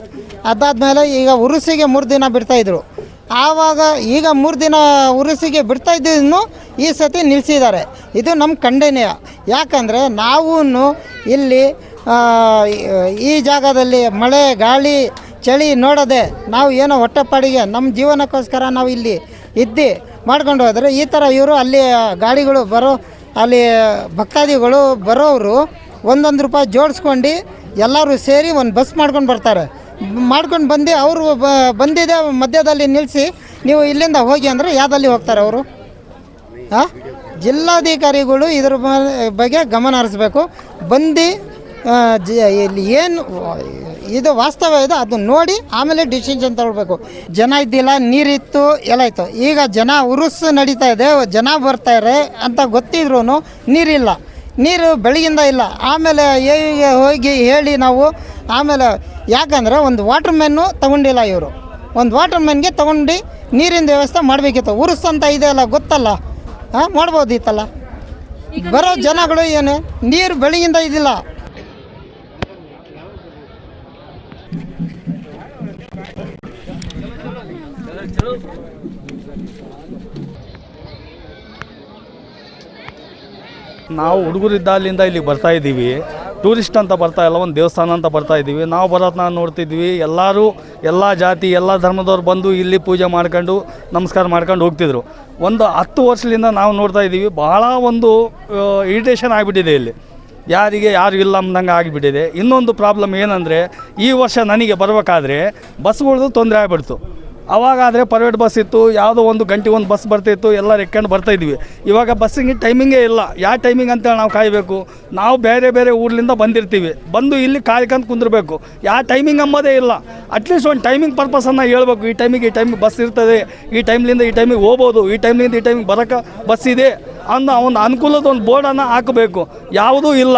ಅದಾದಮೇಲೆ ಈಗ ಉರುಸಿಗೆ ಮೂರು ದಿನ ಬಿಡ್ತಾಯಿದ್ರು ಆವಾಗ ಈಗ ಮೂರು ದಿನ ಉರುಸಿಗೆ ಬಿಡ್ತಾ ಇದ್ದಿದ್ದನ್ನು ಈ ಸತಿ ನಿಲ್ಲಿಸಿದ್ದಾರೆ ಇದು ನಮ್ಮ ಖಂಡನೀಯ. ಯಾಕಂದರೆ ನಾವು ಇಲ್ಲಿ ಈ ಜಾಗದಲ್ಲಿ ಮಳೆ, ಗಾಳಿ ಚಳಿ ನೋಡದೆ ನಾವು ಏನೋ ಹೊಟ್ಟೆಪಾಡಿಗೆ ನಮ್ಮ ಜೀವನಕ್ಕೋಸ್ಕರ ನಾವು ಇಲ್ಲಿ ಇದ್ದು ಮಾಡ್ಕೊಂಡು ಹೋದರೆ ಈ ಥರ ಇವರು ಅಲ್ಲಿ ಗಾಡಿಗಳು ಬರೋ, ಅಲ್ಲಿ ಭಕ್ತಾದಿಗಳು ಬರೋರು ಒಂದೊಂದು ರೂಪಾಯಿ ಜೋಡಿಸ್ಕೊಂಡು ಎಲ್ಲರೂ ಸೇರಿ ಒಂದು ಬಸ್ ಮಾಡ್ಕೊಂಡು ಬರ್ತಾರೆ. ಮಾಡ್ಕೊಂಡು ಬಂದು ಅವರು ಬಂದಿದೆ, ಮಧ್ಯದಲ್ಲಿ ನಿಲ್ಲಿಸಿ ನೀವು ಇಲ್ಲಿಂದ ಹೋಗಿ ಅಂದರೆ ಯಾವ್ದಲ್ಲಿ ಹೋಗ್ತಾರೆ ಅವರು? ಹಾಂ ಜಿಲ್ಲಾಧಿಕಾರಿಗಳು ಇದ್ರ ಬಗ್ಗೆ ಗಮನ ಹರಿಸ್ಬೇಕು. ಬಂದು ಜ, ಇಲ್ಲಿ ಏನು ಇದು ವಾಸ್ತವ ಇದು ಅದು ನೋಡಿ ಆಮೇಲೆ ಡಿಸಿಷನ್ ತಗೊಳ್ಬೇಕು. ಜನ ಇದ್ದಿಲ್ಲ ನೀರಿತ್ತು ಎಲ್ಲ ಇತ್ತು. ಈಗ ಜನ ಉರುಸ್ ನಡೀತಾ ಇದೆ ಜನ ಬರ್ತಾರೆ ಅಂತ ಗೊತ್ತಿದ್ರು ನೀರಿಲ್ಲ. ನೀರು ಬೆಳಗಿಂದ ಇಲ್ಲ. ಆಮೇಲೆ ಹೇಗೆ ಹೋಗಿ ಹೇಳಿ ನಾವು ಆಮೇಲೆ ಯಾಕಂದರೆ ಒಂದು ವಾಟರ್ ಮ್ಯಾನು ತಗೊಂಡಿಲ್ಲ ಇವರು. ಒಂದು ವಾಟರ್ ಮ್ಯಾನ್ಗೆ ತಗೊಂಡು ನೀರಿನ ವ್ಯವಸ್ಥೆ ಮಾಡಬೇಕಿತ್ತು. ಉರುಸ್ ಅಂತ ಇದೆ ಅಲ್ಲ ಗೊತ್ತಲ್ಲ? ಹಾಂ ಮಾಡ್ಬೋದಿತ್ತಲ್ಲ? ಬರೋ ಜನಗಳು ಏನು? ನೀರು ಬೆಳಗಿಂದ ಇದಿಲ್ಲ. ನಾವು ಹುಡುಗರಿದ್ದಾಗಲಿಂದ ಇಲ್ಲಿಗೆ ಬರ್ತಾ ಇದ್ದೀವಿ. ಟೂರಿಸ್ಟ್ ಅಂತ ಬರ್ತಾ ಇಲ್ಲ, ಒಂದು ದೇವಸ್ಥಾನ ಅಂತ ಬರ್ತಾ ಇದ್ದೀವಿ. ನಾವು ಬರೋದನ್ನ ನೋಡ್ತಿದ್ವಿ. ಎಲ್ಲರೂ, ಎಲ್ಲ ಜಾತಿ, ಎಲ್ಲ ಧರ್ಮದವ್ರು ಬಂದು ಇಲ್ಲಿ ಪೂಜೆ ಮಾಡ್ಕೊಂಡು, ನಮಸ್ಕಾರ ಮಾಡ್ಕೊಂಡು ಹೋಗ್ತಿದ್ರು. ಒಂದು ಹತ್ತು ವರ್ಷದಿಂದ ನಾವು ನೋಡ್ತಾ ಇದ್ದೀವಿ. ಭಾಳ ಒಂದು ಇರಿಟೇಷನ್ ಆಗಿಬಿಟ್ಟಿದೆ ಇಲ್ಲಿ. ಯಾರಿಗೆ ಯಾರು ಇಲ್ಲ ಅಂದಂಗೆ ಆಗಿಬಿಟ್ಟಿದೆ. ಇನ್ನೊಂದು ಪ್ರಾಬ್ಲಮ್ ಏನಂದರೆ, ಈ ವರ್ಷ ನನಗೆ ಬರಬೇಕಾದ್ರೆ ಬಸ್ಗಳದ್ದು ತೊಂದರೆ ಆಗಿಬಿಡ್ತು. ಅವಾಗಾದರೆ ಪ್ರೈವೇಟ್ ಬಸ್ ಇತ್ತು, ಯಾವುದೋ ಒಂದು ಗಂಟೆ ಒಂದು ಬಸ್ ಬರ್ತಿತ್ತು, ಎಲ್ಲ ಎಕ್ಕೊಂಡು ಬರ್ತಾಯಿದ್ವಿ ಇವಾಗ ಬಸ್ಸಿಗೆ ಟೈಮಿಂಗೇ ಇಲ್ಲ. ಯಾವ ಟೈಮಿಂಗ್ ಅಂತೇಳಿ ನಾವು ಕಾಯಬೇಕು. ನಾವು ಬೇರೆ ಬೇರೆ ಊರ್ಲಿಂದ ಬಂದಿರ್ತೀವಿ. ಬಂದು ಇಲ್ಲಿ ಕಾಯ್ಕೊಂಡು ಕುಂದಿರಬೇಕು. ಯಾವ ಟೈಮಿಂಗ್ ಅಂಬೋದೇ ಇಲ್ಲ. ಅಟ್ಲೀಸ್ಟ್ ಒಂದು ಟೈಮಿಂಗ್ ಪರ್ಪಸನ್ನು ಹೇಳ್ಬೇಕು. ಈ ಟೈಮಿಗೆ ಈ ಟೈಮಿಗೆ ಬಸ್ ಇರ್ತದೆ. ಈ ಟೈಮ್ಲಿಂದ ಈ ಟೈಮಿಗೆ ಹೋಗ್ಬೋದು. ಈ ಟೈಮ್ಲಿಂದ ಈ ಟೈಮಿಗೆ ಬರೋಕ್ಕೆ ಬಸ್ ಇದೆ ಅನ್ನೋ ಒಂದು ಅನುಕೂಲದ ಒಂದು ಬೋರ್ಡನ್ನು ಹಾಕಬೇಕು. ಯಾವುದೂ ಇಲ್ಲ.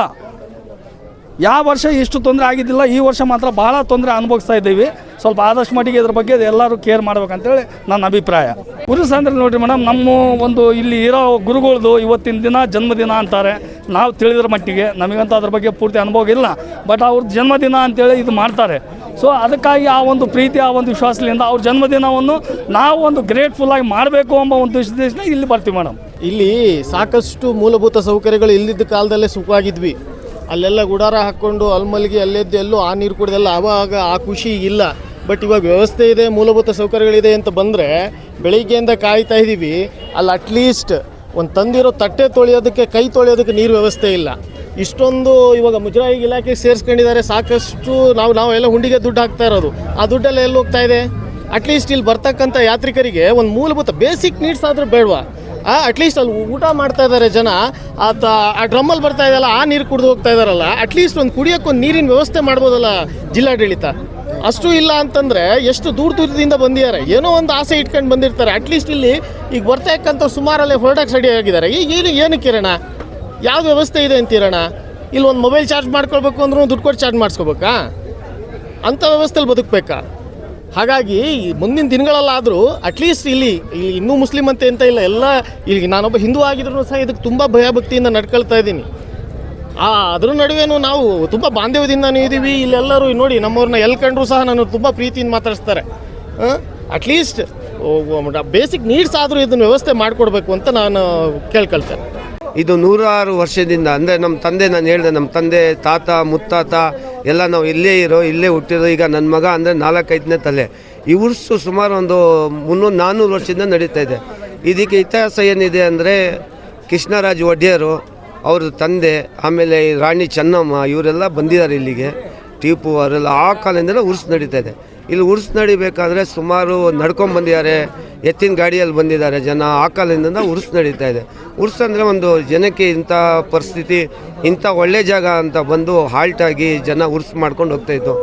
ಯಾವ ವರ್ಷ ಇಷ್ಟು ತೊಂದರೆ ಆಗಿದ್ದಿಲ್ಲ, ಈ ವರ್ಷ ಮಾತ್ರ ಭಾಳ ತೊಂದರೆ ಅನುಭವಿಸ್ತಾ ಇದ್ದೀವಿ. ಸ್ವಲ್ಪ ಆದಷ್ಟು ಮಟ್ಟಿಗೆ ಇದ್ರ ಬಗ್ಗೆ ಎಲ್ಲರೂ ಕೇರ್ ಮಾಡ್ಬೇಕಂತೇಳಿ ನನ್ನ ಅಭಿಪ್ರಾಯ. ಪುರುಷ ಅಂದ್ರೆ ನೋಡಿರಿ ಮೇಡಮ್, ನಮ್ಮ ಒಂದು ಇಲ್ಲಿ ಇರೋ ಗುರುಗಳದು ಇವತ್ತಿನ ದಿನ ಜನ್ಮದಿನ ಅಂತಾರೆ. ನಾವು ತಿಳಿದ್ರ ಮಟ್ಟಿಗೆ ನಮಗಂತೂ ಅದ್ರ ಬಗ್ಗೆ ಪೂರ್ತಿ ಅನುಭವ ಇಲ್ಲ. ಬಟ್ ಅವ್ರ ಜನ್ಮದಿನ ಅಂತೇಳಿ ಇದು ಮಾಡ್ತಾರೆ. ಸೊ ಅದಕ್ಕಾಗಿ ಆ ಒಂದು ಪ್ರೀತಿ, ಆ ಒಂದು ವಿಶ್ವಾಸದಿಂದ ಅವ್ರ ಜನ್ಮದಿನವನ್ನು ನಾವು ಒಂದು ಗ್ರೇಟ್ಫುಲ್ಲಾಗಿ ಮಾಡಬೇಕು ಎಂಬ ಒಂದು ಉದ್ದೇಶದಿಂದ ಇಲ್ಲಿ ಬರ್ತೀವಿ ಮೇಡಮ್. ಇಲ್ಲಿ ಸಾಕಷ್ಟು ಮೂಲಭೂತ ಸೌಕರ್ಯಗಳು ಇಲ್ಲಿದ್ದ ಕಾಲದಲ್ಲೇ ಸುಖವಾಗಿದ್ವಿ. ಅಲ್ಲೆಲ್ಲ ಗುಡಾರ ಹಾಕ್ಕೊಂಡು ಅಲ್ಮಲ್ಗಿ ಅಲ್ಲೆದ್ದು ಎಲ್ಲೂ ಆ ನೀರು ಕುಡಿದೆಲ್ಲ ಆವಾಗ ಆ ಖುಷಿ ಇಲ್ಲ. ಬಟ್ ಇವಾಗ ವ್ಯವಸ್ಥೆ ಇದೆ, ಮೂಲಭೂತ ಸೌಕರ್ಯಗಳಿದೆ ಅಂತ ಬಂದರೆ ಬೆಳಿಗ್ಗೆಯಿಂದ ಕಾಯ್ತಾ ಇದ್ದೀವಿ ಅಲ್ಲಿ ಅಟ್ಲೀಸ್ಟ್ ಒಂದು ತಂದಿರೋ ತಟ್ಟೆ ತೊಳೆಯೋದಕ್ಕೆ, ಕೈ ತೊಳೆಯೋದಕ್ಕೆ ನೀರು ವ್ಯವಸ್ಥೆ ಇಲ್ಲ. ಇಷ್ಟೊಂದು ಇವಾಗ ಮುಜರಾಯಿ ಇಲಾಖೆ ಸೇರಿಸ್ಕೊಂಡಿದ್ದಾರೆ, ಸಾಕಷ್ಟು ನಾವು ನಾವೆಲ್ಲ ಹುಂಡಿಗೆ ದುಡ್ಡು ಹಾಕ್ತಾ ಇರೋದು. ಆ ದುಡ್ಡೆಲ್ಲ ಎಲ್ಲಿ ಹೋಗ್ತಾ ಇದೆ? ಅಟ್ಲೀಸ್ಟ್ ಇಲ್ಲಿ ಬರ್ತಕ್ಕಂಥ ಯಾತ್ರಿಕರಿಗೆ ಒಂದು ಮೂಲಭೂತ ಬೇಸಿಕ್ ನೀಡ್ಸ್ ಆದರೂ ಬೇಡವಾ? ಅಟ್ಲೀಸ್ಟ್ ಅಲ್ಲಿ ಊಟ ಮಾಡ್ತಾ ಇದ್ದಾರೆ ಜನ. ಆ ಡ್ರಮ್ಮಲ್ಲಿ ಬರ್ತಾ ಇದೆಯಲ್ಲ, ಆ ನೀರು ಕುಡಿದು ಹೋಗ್ತಾ ಇದಾರಲ್ಲ ಅಟ್ಲೀಸ್ಟ್ ಒಂದು ಕುಡಿಯೋಕ್ಕೊಂದು ನೀರಿನ ವ್ಯವಸ್ಥೆ ಮಾಡ್ಬೋದಲ್ಲ ಜಿಲ್ಲಾಡಳಿತ? ಅಷ್ಟು ಇಲ್ಲ ಅಂತಂದರೆ ಎಷ್ಟು ದೂರ ದೂರದಿಂದ ಬಂದಿದ್ದಾರೆ? ಏನೋ ಒಂದು ಆಸೆ ಇಟ್ಕೊಂಡು ಬಂದಿರ್ತಾರೆ. ಅಟ್ಲೀಸ್ಟ್ ಇಲ್ಲಿ ಈಗ ಬರ್ತಾ ಇಕ್ಕಂಥ ಸುಮಾರಲ್ಲೇ ಹೊರಡಕ್ಕೆ ರೆಡಿ ಆಗಿದ್ದಾರೆ. ಈಗ ಏನು, ಏನಕ್ಕೆ ಇರೋಣ? ಯಾವ ವ್ಯವಸ್ಥೆ ಇದೆ ಅಂತೀರಣ ಇಲ್ಲಿ ಒಂದು ಮೊಬೈಲ್ ಚಾರ್ಜ್ ಮಾಡ್ಕೊಳ್ಬೇಕು ಅಂದ್ರೂ ದುಡ್ಡು ಕೊಟ್ಟು ಚಾರ್ಜ್ ಮಾಡಿಸ್ಕೋಬೇಕಾ? ಅಂಥ ವ್ಯವಸ್ಥೆಲಿ ಬದುಕಬೇಕಾ? ಹಾಗಾಗಿ ಮುಂದಿನ ದಿನಗಳಲ್ಲಾದರೂ ಅಟ್ಲೀಸ್ಟ್ ಇಲ್ಲಿ ಇಲ್ಲಿ ಇನ್ನೂ ಮುಸ್ಲಿಂ ಅಂತ ಎಂತ ಇಲ್ಲ, ಎಲ್ಲ ಇಲ್ಲಿ ನಾನೊಬ್ಬ ಹಿಂದೂ ಆಗಿದ್ರು ಸಹ ಇದಕ್ಕೆ ತುಂಬ ಭಯಭಕ್ತಿಯಿಂದ ನಡ್ಕೊಳ್ತಾ ಇದ್ದೀನಿ. ಆ, ಅದ್ರ ನಡುವೆನೂ ನಾವು ತುಂಬ ಬಾಂಧವ್ಯದಿಂದನೂ ಇದ್ದೀವಿ ಇಲ್ಲೆಲ್ಲರೂ ನೋಡಿ ನಮ್ಮವ್ರನ್ನ ಎಲ್ಲಿ ಕಂಡ್ರು ಸಹ ನಾನು ತುಂಬ ಪ್ರೀತಿಯಿಂದ ಮಾತಾಡಿಸ್ತಾರೆ. ಅಟ್ಲೀಸ್ಟ್ ಬೇಸಿಕ್ ನೀಡ್ಸ್ ಆದರೂ ಇದನ್ನು ವ್ಯವಸ್ಥೆ ಮಾಡಿಕೊಡ್ಬೇಕು ಅಂತ ನಾನು ಕೇಳ್ಕೊಳ್ತೇನೆ. ಇದು ನೂರಾರು ವರ್ಷದಿಂದ, ಅಂದರೆ ನಮ್ಮ ತಂದೆ ನಾನು ಹೇಳಿದೆ ನಮ್ಮ ತಂದೆ, ತಾತ, ಮುತ್ತಾತ, ಎಲ್ಲ ನಾವು ಇಲ್ಲೇ ಇರೋ, ಇಲ್ಲೇ ಹುಟ್ಟಿರೋ, ಈಗ ನನ್ನ ಮಗ ಅಂದರೆ ನಾಲ್ಕೈದನೇ ತಲೆ. ಈ ಉರ್ಸು ಸುಮಾರು ಒಂದು ಮುನ್ನೂರು ನಾನ್ನೂರು ವರ್ಷದಿಂದ ನಡೀತಾ ಇದೆ. ಇದಕ್ಕೆ ಇತಿಹಾಸ ಏನಿದೆ ಅಂದರೆ ಕೃಷ್ಣರಾಜ ಒಡೆಯರು, ಅವ್ರ ತಂದೆ, ಆಮೇಲೆ ರಾಣಿ ಚೆನ್ನಮ್ಮ, ಇವರೆಲ್ಲ ಬಂದಿದ್ದಾರೆ ಇಲ್ಲಿಗೆ. ಟಿಪ್ಪು ಅವರೆಲ್ಲ ಆ ಕಾಲದಿಂದಲೇ ಉರ್ಸ್ ನಡೀತಾ ಇದೆ. ಇಲ್ಲಿ ಉರ್ಸ್ ನಡಿಬೇಕಾದ್ರೆ ಸುಮಾರು ನಡ್ಕೊಂಡು ಬಂದಿದ್ದಾರೆ. ಎತ್ತಿನ ಗಾಡಿಯಲ್ಲಿ ಬಂದಿದ್ದಾರೆ ಜನ. ಆ ಕಾಲದಿಂದ ಉರ್ಸ್ ನಡೀತಾ ಇದೆ. ಉರ್ಸ್ ಅಂದರೆ ಒಂದು ಜನಕ್ಕೆ ಇಂಥ ಪರಿಸ್ಥಿತಿ, ಇಂಥ ಒಳ್ಳೆ ಜಾಗ ಅಂತ ಬಂದು ಹಾಲ್ಟ್ ಆಗಿ ಜನ ಉರ್ಸ್ ಮಾಡ್ಕೊಂಡು ಹೋಗ್ತಾಯಿತ್ತು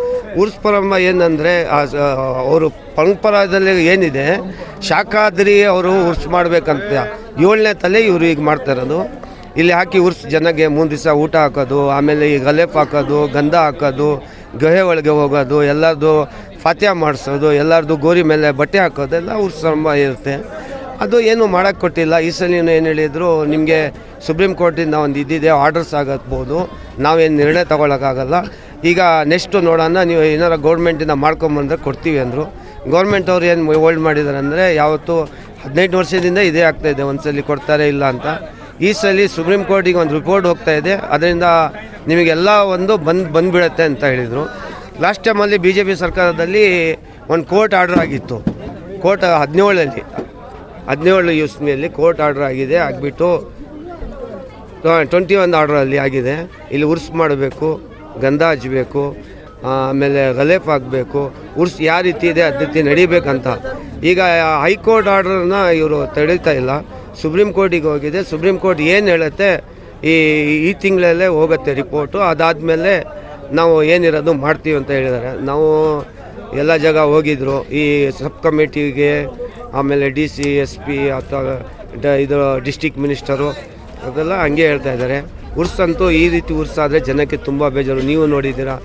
ಉರ್ಸ್ ಪರಂಪ ಏನಂದರೆ ಅವರು ಪರಂಪರಾದಲ್ಲಿ ಏನಿದೆ, ಶಾಖಾದ್ರಿ ಅವರು ಉರ್ಸ್ ಮಾಡಬೇಕಂತ ಏಳನೇ ತಲೆ ಇವರು ಈಗ ಮಾಡ್ತಾ ಇರೋದು. ಇಲ್ಲಿ ಹಾಕಿ ಉರ್ಸ್ ಜನಗೆ ಮೂರು ದಿವಸ ಊಟ ಹಾಕೋದು, ಆಮೇಲೆ ಈ ಅಲೆಪ್ ಹಾಕೋದು, ಗಂಧ ಹಾಕೋದು, ಗಹೆ ಒಳಗೆ ಹೋಗೋದು, ಎಲ್ಲರದು ಫಾತ್ಯ ಮಾಡಿಸೋದು, ಎಲ್ಲರದು ಗೋರಿ ಮೇಲೆ ಬಟ್ಟೆ ಹಾಕೋದೆಲ್ಲ ಅವ್ರ ಶ್ರಮ ಇರುತ್ತೆ. ಅದು ಏನು ಮಾಡೋಕ್ಕೆ ಕೊಟ್ಟಿಲ್ಲ. ಈ ಸಲ ಏನು ಹೇಳಿದ್ರು, ನಿಮಗೆ ಸುಪ್ರೀಂ ಕೋರ್ಟಿಂದ ಒಂದು ಇದ್ದಿದೆ ಆರ್ಡರ್ಸ್ ಆಗಬಹುದು ನಾವೇನು ನಿರ್ಣಯ ತೊಗೊಳಕ್ಕಾಗಲ್ಲ. ಈಗ ನೆಕ್ಸ್ಟು ನೋಡೋಣ, ನೀವು ಏನಾರು ಗೌರ್ಮೆಂಟಿಂದ ಮಾಡ್ಕೊಂಬಂದ್ರೆ ಕೊಡ್ತೀವಿ ಅಂದರು. ಗೌರ್ಮೆಂಟ್ ಅವ್ರು ಏನು ಹೋಲ್ಡ್ ಮಾಡಿದ್ದಾರೆ ಅಂದರೆ ಯಾವತ್ತು ಹದಿನೈದು ವರ್ಷದಿಂದ ಇದೇ ಆಗ್ತಾಯಿದೆ ಸಲ ಕೊಡ್ತಾರೆ ಇಲ್ಲ ಅಂತ. ಈ ಸಲ ಸುಪ್ರೀಂ ಕೋರ್ಟಿಗೆ ಒಂದು ರಿಪೋರ್ಟ್ ಹೋಗ್ತಾ ಇದೆ. ಅದರಿಂದ ನಿಮಗೆಲ್ಲ ಒಂದು ಬಂದು ಬಂದುಬಿಡತ್ತೆ ಅಂತ ಹೇಳಿದರು. ಲಾಸ್ಟ್ ಟೈಮಲ್ಲಿ ಬಿ ಜೆ ಪಿ ಸರ್ಕಾರದಲ್ಲಿ ಒಂದು ಕೋರ್ಟ್ ಆರ್ಡರ್ ಆಗಿತ್ತು. ಕೋರ್ಟ್ ಹದಿನೇಳಲ್ಲಿ, ಹದಿನೇಳು ಯೂಸ್ಮಿಯಲ್ಲಿ ಕೋರ್ಟ್ ಆರ್ಡರ್ ಆಗಿದೆ, ಆಗಿಬಿಟ್ಟು ಟ್ವೆಂಟಿ ಒಂದು ಆರ್ಡ್ರಲ್ಲಿ ಆಗಿದೆ. ಇಲ್ಲಿ ಉರ್ಸ್ ಮಾಡಬೇಕು, ಗಂಧ ಹಚ್ಚಬೇಕು ಆಮೇಲೆ ಗಲೇಫ್ ಆಗಬೇಕು. ಉರ್ಸ್ ಯಾವ ರೀತಿ ಇದೆ, ಅದೇ ರೀತಿ ನಡಿಬೇಕಂತ. ಈಗ ಹೈಕೋರ್ಟ್ ಆರ್ಡ್ರನ್ನ ಇವರು ತಡೀತಾ ಇಲ್ಲ. ಸುಪ್ರೀಂ ಕೋರ್ಟಿಗೆ ಹೋಗಿದೆ. ಸುಪ್ರೀಂ ಕೋರ್ಟ್ ಏನು ಹೇಳುತ್ತೆ, ಈ ಈ ತಿಂಗಳಲ್ಲೇ ಹೋಗುತ್ತೆ ರಿಪೋರ್ಟು ಅದಾದಮೇಲೆ ನಾವು ಏನಿರೋದು ಮಾಡ್ತೀವಿ ಅಂತ ಹೇಳಿದ್ದಾರೆ. ನಾವು ಎಲ್ಲ ಜಾಗ ಹೋಗಿದ್ರು. ಈ ಸಬ್ ಕಮಿಟಿಗೆ ಆಮೇಲೆ ಡಿ ಸಿ, ಎಸ್ ಪಿ ಅಥವಾ ಇದು ಡಿಸ್ಟಿಕ್ ಮಿನಿಸ್ಟರು ಅದೆಲ್ಲ ಹಂಗೆ ಹೇಳ್ತಾ ಇದ್ದಾರೆ. ಉರ್ಸಂತೂ ಈ ರೀತಿ ಉರ್ಸಾದರೆ ಜನಕ್ಕೆ ತುಂಬ ಬೇಜಾರು. ನೀವು ನೋಡಿದ್ದೀರಾ?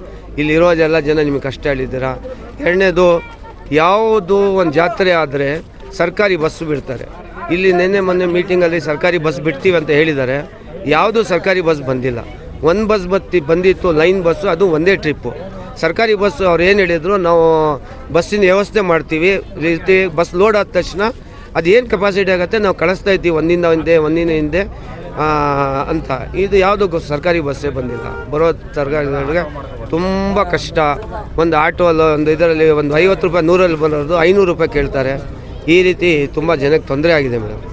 ಇಲ್ಲಿರೋದೆಲ್ಲ ಜನ ನಿಮಗೆ ಕಷ್ಟ ಹೇಳಿದ್ದೀರಾ? ಎರಡನೇದು, ಯಾವುದು ಒಂದು ಜಾತ್ರೆ ಆದರೆ ಸರ್ಕಾರಿ ಬಸ್ಸು ಬಿಡ್ತಾರೆ. ಇಲ್ಲಿ ನಿನ್ನೆ ಮೊನ್ನೆ ಮೀಟಿಂಗಲ್ಲಿ ಸರ್ಕಾರಿ ಬಸ್ ಬಿಡ್ತೀವಿ ಅಂತ ಹೇಳಿದ್ದಾರೆ. ಯಾವುದೂ ಸರ್ಕಾರಿ ಬಸ್ ಬಂದಿಲ್ಲ. ಒಂದು ಬಸ್ ಬತ್ತಿ ಬಂದಿತ್ತು, ಲೈನ್ ಬಸ್ಸು, ಅದು ಒಂದೇ ಟ್ರಿಪ್ಪು ಸರ್ಕಾರಿ ಬಸ್ಸು ಅವ್ರು ಏನು ಹೇಳಿದರು, ನಾವು ಬಸ್ಸಿನ ವ್ಯವಸ್ಥೆ ಮಾಡ್ತೀವಿ. ರೀತಿ ಬಸ್ ಲೋಡ್ ಆದ ತಕ್ಷಣ ಅದು ಏನು ಕೆಪಾಸಿಟಿ ಆಗುತ್ತೆ ನಾವು ಕಳಿಸ್ತಾ ಇದ್ದೀವಿ ಒಂದಿಂದ ಹಿಂದೆ, ಒಂದಿನ ಹಿಂದೆ ಅಂತ. ಇದು ಯಾವುದು ಗೊ- ಸರ್ಕಾರಿ ಬಸ್ಸೇ ಬಂದಿಲ್ಲ. ಬರೋ ಸರ್ಕಾರಿಗಳಿಗೆ ತುಂಬ ಕಷ್ಟ. ಒಂದು ಆಟೋ ಒಂದು ಇದರಲ್ಲಿ ಒಂದು ಐವತ್ತು ರೂಪಾಯಿ, ನೂರಲ್ಲಿ ಬರೋದು ಐನೂರು ರೂಪಾಯಿ ಕೇಳ್ತಾರೆ. ಈ ರೀತಿ ತುಂಬ ಜನಕ್ಕೆ ತೊಂದರೆ ಆಗಿದೆ ಮೇಡಮ್.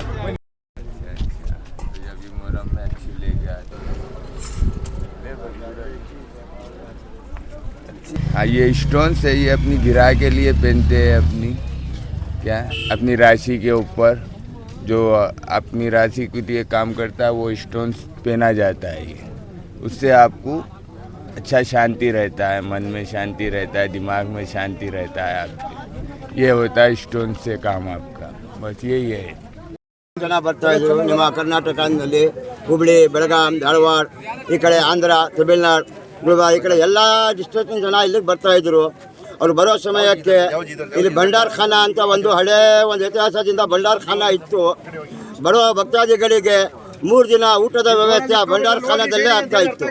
हाँ ये स्टोन्स है ये अपनी गिरा के लिए पहनते हैं अपनी क्या अपनी राशि के ऊपर जो अपनी राशि के लिए काम करता है वो स्टोन्स पहना जाता है ये उससे आपको अच्छा शांति रहता है मन में शांति रहता है दिमाग में शांति रहता है आपके ये होता है स्टोन से काम आपका बस यही है ಜನ ಬರ್ತಾ ಇದ್ರು ನಿಮ್ಮ ಕರ್ನಾಟಕದಲ್ಲಿ ಹುಬ್ಳಿ ಬೆಳಗಾಂ ಧಾರವಾಡ ಈ ಕಡೆ ಆಂಧ್ರ ತಮಿಳ್ನಾಡು ಗುಲ್ಬರ್ಗ ಈ ಕಡೆ ಎಲ್ಲ ಡಿಸ್ಟ್ರಿಕ್ಟಿನ ಜನ ಇಲ್ಲಿಗೆ ಬರ್ತಾ ಇದ್ರು. ಅವ್ರು ಬರೋ ಸಮಯಕ್ಕೆ ಇಲ್ಲಿ ಭಂಡಾರ್ ಖಾನ ಅಂತ ಒಂದು ಹಳೆ ಒಂದು ಇತಿಹಾಸದಿಂದ ಭಂಡಾರ್ ಖಾನ ಇತ್ತು. ಬರೋ ಭಕ್ತಾದಿಗಳಿಗೆ ಮೂರು ದಿನ ಊಟದ ವ್ಯವಸ್ಥೆ ಭಂಡಾರ್ ಖಾನದಲ್ಲೇ ಆಗ್ತಾ ಇತ್ತು.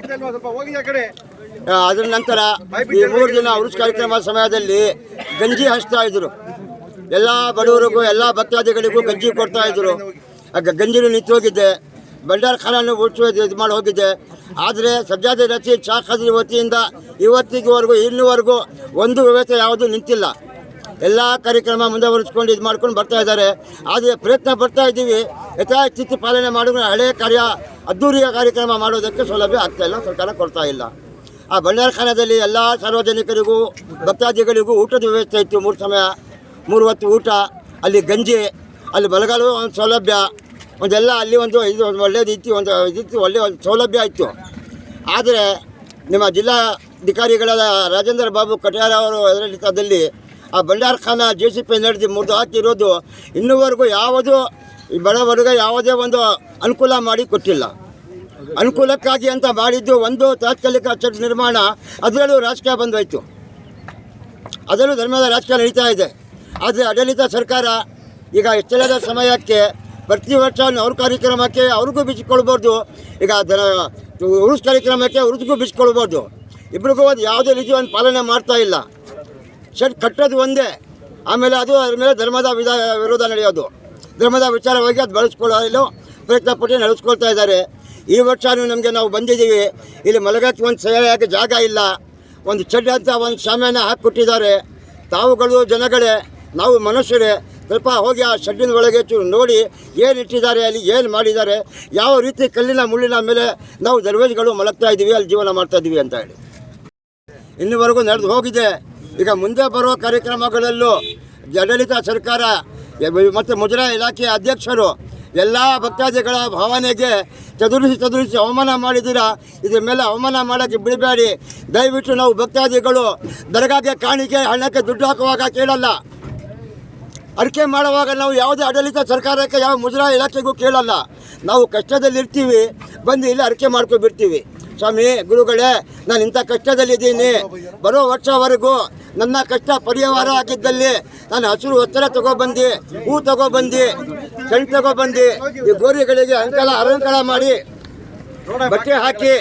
ಅದ್ರ ನಂತರ ಈ ಮೂರು ದಿನ ಉರುಸ್ ಕಾರ್ಯಕ್ರಮ ಸಮಯದಲ್ಲಿ ಗಂಜಿ ಹಚ್ತಾ ಇದ್ರು. ಎಲ್ಲ ಬಡವರಿಗೂ, ಎಲ್ಲ ಭಕ್ತಾದಿಗಳಿಗೂ ಗಂಜಿ ಕೊಡ್ತಾ ಇದ್ರು. ಆಗ ಗಂಜಿನೂ ನಿಂತು ಭಂಡಾರ ಖಾನನ್ನು ಉಳಿಸೋದು ಇದು ಮಾಡಿ ಹೋಗಿದ್ದೆ ಆದರೆ ಸಜ್ಜಾದ ರಚಿ ಖಾದ್ರಿ ವತಿಯಿಂದ ಇವತ್ತಿಗೆವರೆಗೂ, ಇಲ್ಲಿವರೆಗೂ ಒಂದು ವ್ಯವಸ್ಥೆ ಯಾವುದೂ ನಿಂತಿಲ್ಲ. ಎಲ್ಲ ಕಾರ್ಯಕ್ರಮ ಮುಂದುವರಿಸ್ಕೊಂಡು ಇದು ಮಾಡ್ಕೊಂಡು ಬರ್ತಾ ಇದ್ದಾರೆ. ಆದರೆ ಪ್ರಯತ್ನ ಬರ್ತಾ ಇದ್ದೀವಿ. ಯಥಾಸ್ಥಿತಿ ಪಾಲನೆ ಮಾಡಿದ್ರೆ ಹಳೆಯ ಕಾರ್ಯ ಅದ್ದೂರಿಯ ಕಾರ್ಯಕ್ರಮ ಮಾಡೋದಕ್ಕೆ ಸೌಲಭ್ಯ ಆಗ್ತಾ ಇಲ್ಲ, ಸರ್ಕಾರ ಕೊಡ್ತಾ ಇಲ್ಲ. ಆ ಭಂಡಾರಖಾನದಲ್ಲಿ ಎಲ್ಲ ಸಾರ್ವಜನಿಕರಿಗೂ, ಭಕ್ತಾದಿಗಳಿಗೂ ಊಟದ ವ್ಯವಸ್ಥೆ ಇತ್ತು. ಮೂರು ಸಮಯ ಮೂರು ಹೊತ್ತು ಊಟ, ಅಲ್ಲಿ ಗಂಜಿ, ಅಲ್ಲಿ ಬಲಗಾಲು ಒಂದು ಸೌಲಭ್ಯ ಒಂದೆಲ್ಲ ಅಲ್ಲಿ ಒಂದು ಇದು ಒಂದು ಒಳ್ಳೆಯ ರೀತಿ ಒಂದು ಇದಿತ್ತು ಒಳ್ಳೆಯ ಒಂದು ಸೌಲಭ್ಯ ಇತ್ತು ಆದರೆ ನಿಮ್ಮ ಜಿಲ್ಲಾಧಿಕಾರಿಗಳಾದ ರಾಜೇಂದ್ರ ಬಾಬು ಕಟ್ಯಾರ ಅವರು ಆಡಳಿತದಲ್ಲಿ ಆ ಭಂಡಾರಖಾನ ಜೆ ಸಿ ಪಿ ನಡೆದು ಮುರಿದು ಹಾಕಿರೋದು ಇನ್ನೂವರೆಗೂ ಯಾವುದು ಈ ಬಡವರಿಗೆ ಯಾವುದೇ ಒಂದು ಅನುಕೂಲ ಮಾಡಿ ಕೊಟ್ಟಿಲ್ಲ. ಅನುಕೂಲಕ್ಕಾಗಿ ಅಂತ ಮಾಡಿದ್ದು ಒಂದು ತಾತ್ಕಾಲಿಕ ಚಟ್ ನಿರ್ಮಾಣ ಅದರಲ್ಲೂ ರಾಜಕೀಯ ಬಂದೋಯ್ತು. ಅದರಲ್ಲೂ ಧರ್ಮದ ರಾಜಕೀಯ ನಡೀತಾ ಇದೆ. ಆದರೆ ಆಡಳಿತ ಸರ್ಕಾರ ಈಗ ಎಚ್ಚರದ ಸಮಯಕ್ಕೆ ಪ್ರತಿ ವರ್ಷ ಅವ್ರ ಕಾರ್ಯಕ್ರಮಕ್ಕೆ ಅವ್ರಿಗೂ ಬಿಚ್ಚಿಕೊಳ್ಬೋದು ಈಗ ಜನ ಉರುಸ್ ಕಾರ್ಯಕ್ರಮಕ್ಕೆ ಉರುಸ್ಗೂ ಬಿಚ್ಚಿಕೊಳ್ಬೋದು ಇಬ್ರಿಗೂ ಒಂದು ಯಾವುದೇ ರೀತಿ ಒಂದು ಪಾಲನೆ ಮಾಡ್ತಾ ಇಲ್ಲ. ಶೆಡ್ ಕಟ್ಟೋದು ಒಂದೇ. ಆಮೇಲೆ ಅದು ಅದ್ರ ಮೇಲೆ ಧರ್ಮದ ವಿಧ ವಿರೋಧ ನಡೆಯೋದು. ಧರ್ಮದ ವಿಚಾರವಾಗಿ ಅದು ಬಳಸ್ಕೊಳ್ಳಲು ಪ್ರಯತ್ನ ಪಟ್ಟು ನಡೆಸ್ಕೊಳ್ತಾ ಇದ್ದಾರೆ. ಈ ವರ್ಷ ನಮಗೆ ನಾವು ಬಂದಿದ್ದೀವಿ. ಇಲ್ಲಿ ಮಲಗಕ್ಕೆ ಒಂದು ಸರಿಯಾಗಿ ಜಾಗ ಇಲ್ಲ. ಒಂದು ಚೆಡ್ ಅಂತ ಒಂದು ಶಾಮಿಯಾನ ಹಾಕಿಕೊಟ್ಟಿದ್ದಾರೆ. ತಾವುಗಳು ಜನಗಳೇ, ನಾವು ಮನುಷ್ಯರೇ ಸ್ವಲ್ಪ ಹೋಗಿ ಆ ಶೆಡ್ಡಿನ ಒಳಗೆ ಚೂರು ನೋಡಿ ಏನು ಇಟ್ಟಿದ್ದಾರೆ, ಅಲ್ಲಿ ಏನು ಮಾಡಿದ್ದಾರೆ, ಯಾವ ರೀತಿ ಕಲ್ಲಿನ ಮುಳ್ಳಿನ ಮೇಲೆ ನಾವು ದರ್ವೇಜ್ಗಳು ಮಲಗ್ತಾ ಇದ್ದೀವಿ ಅಲ್ಲಿ ಜೀವನ ಮಾಡ್ತಾ ಇದ್ದೀವಿ ಅಂತ ಹೇಳಿ. ಇನ್ನುವರೆಗೂ ನಡೆದು ಹೋಗಿದೆ. ಈಗ ಮುಂದೆ ಬರುವ ಕಾರ್ಯಕ್ರಮಗಳಲ್ಲೂ ಆಡಳಿತ ಸರ್ಕಾರ ಮತ್ತು ಮುಜರಾ ಇಲಾಖೆಯ ಅಧ್ಯಕ್ಷರು ಎಲ್ಲ ಭಕ್ತಾದಿಗಳ ಭಾವನೆಗೆ ಚದುರಿಸಿ ಚದುರಿಸಿ ಅವಮಾನ ಮಾಡಿದ್ದೀರಾ? ಇದ್ರ ಮೇಲೆ ಅವಮಾನ ಮಾಡೋಕ್ಕೆ ಬಿಡಬೇಡಿ. ದಯವಿಟ್ಟು ನಾವು ಭಕ್ತಾದಿಗಳು ದರ್ಗಾಗೆ ಕಾಣಿಕೆ, ಹಣಕ್ಕೆ ದುಡ್ಡು ಹಾಕುವಾಗ ಕೇಳಲ್ಲ. ಅರಿಕೆ ಮಾಡುವಾಗ ನಾವು ಯಾವುದೇ ಆಡಳಿತ ಸರ್ಕಾರಕ್ಕೆ ಯಾವ ಮುಜರಾ ಇಲಾಖೆಗೂ ಕೇಳಲ್ಲ. ನಾವು ಕಷ್ಟದಲ್ಲಿರ್ತೀವಿ ಬಂದು ಇಲ್ಲಿ ಅಡಿಕೆ ಮಾಡ್ಕೊಬಿಡ್ತೀವಿ ಸ್ವಾಮಿ, ಗುರುಗಳೇ, ನಾನು ಇಂಥ ಕಷ್ಟದಲ್ಲಿದ್ದೀನಿ ಬರೋ ವರ್ಷವರೆಗೂ ನನ್ನ ಕಷ್ಟ ಪರಿಹಾರ ಆಗಿದ್ದಲ್ಲಿ ನಾನು ಹಸಿರು ಒತ್ತಡ ತಗೊಬಂದು, ಹೂ ತಗೊಬಂದು, ಸೆಂಟ್ ತಗೊಬಂದು, ಈ ಗೋರಿಗಳಿಗೆ ಅಂಕಲ ಅಲಂಕಾರ ಮಾಡಿ, ಬಟ್ಟೆ ಹಾಕಿ,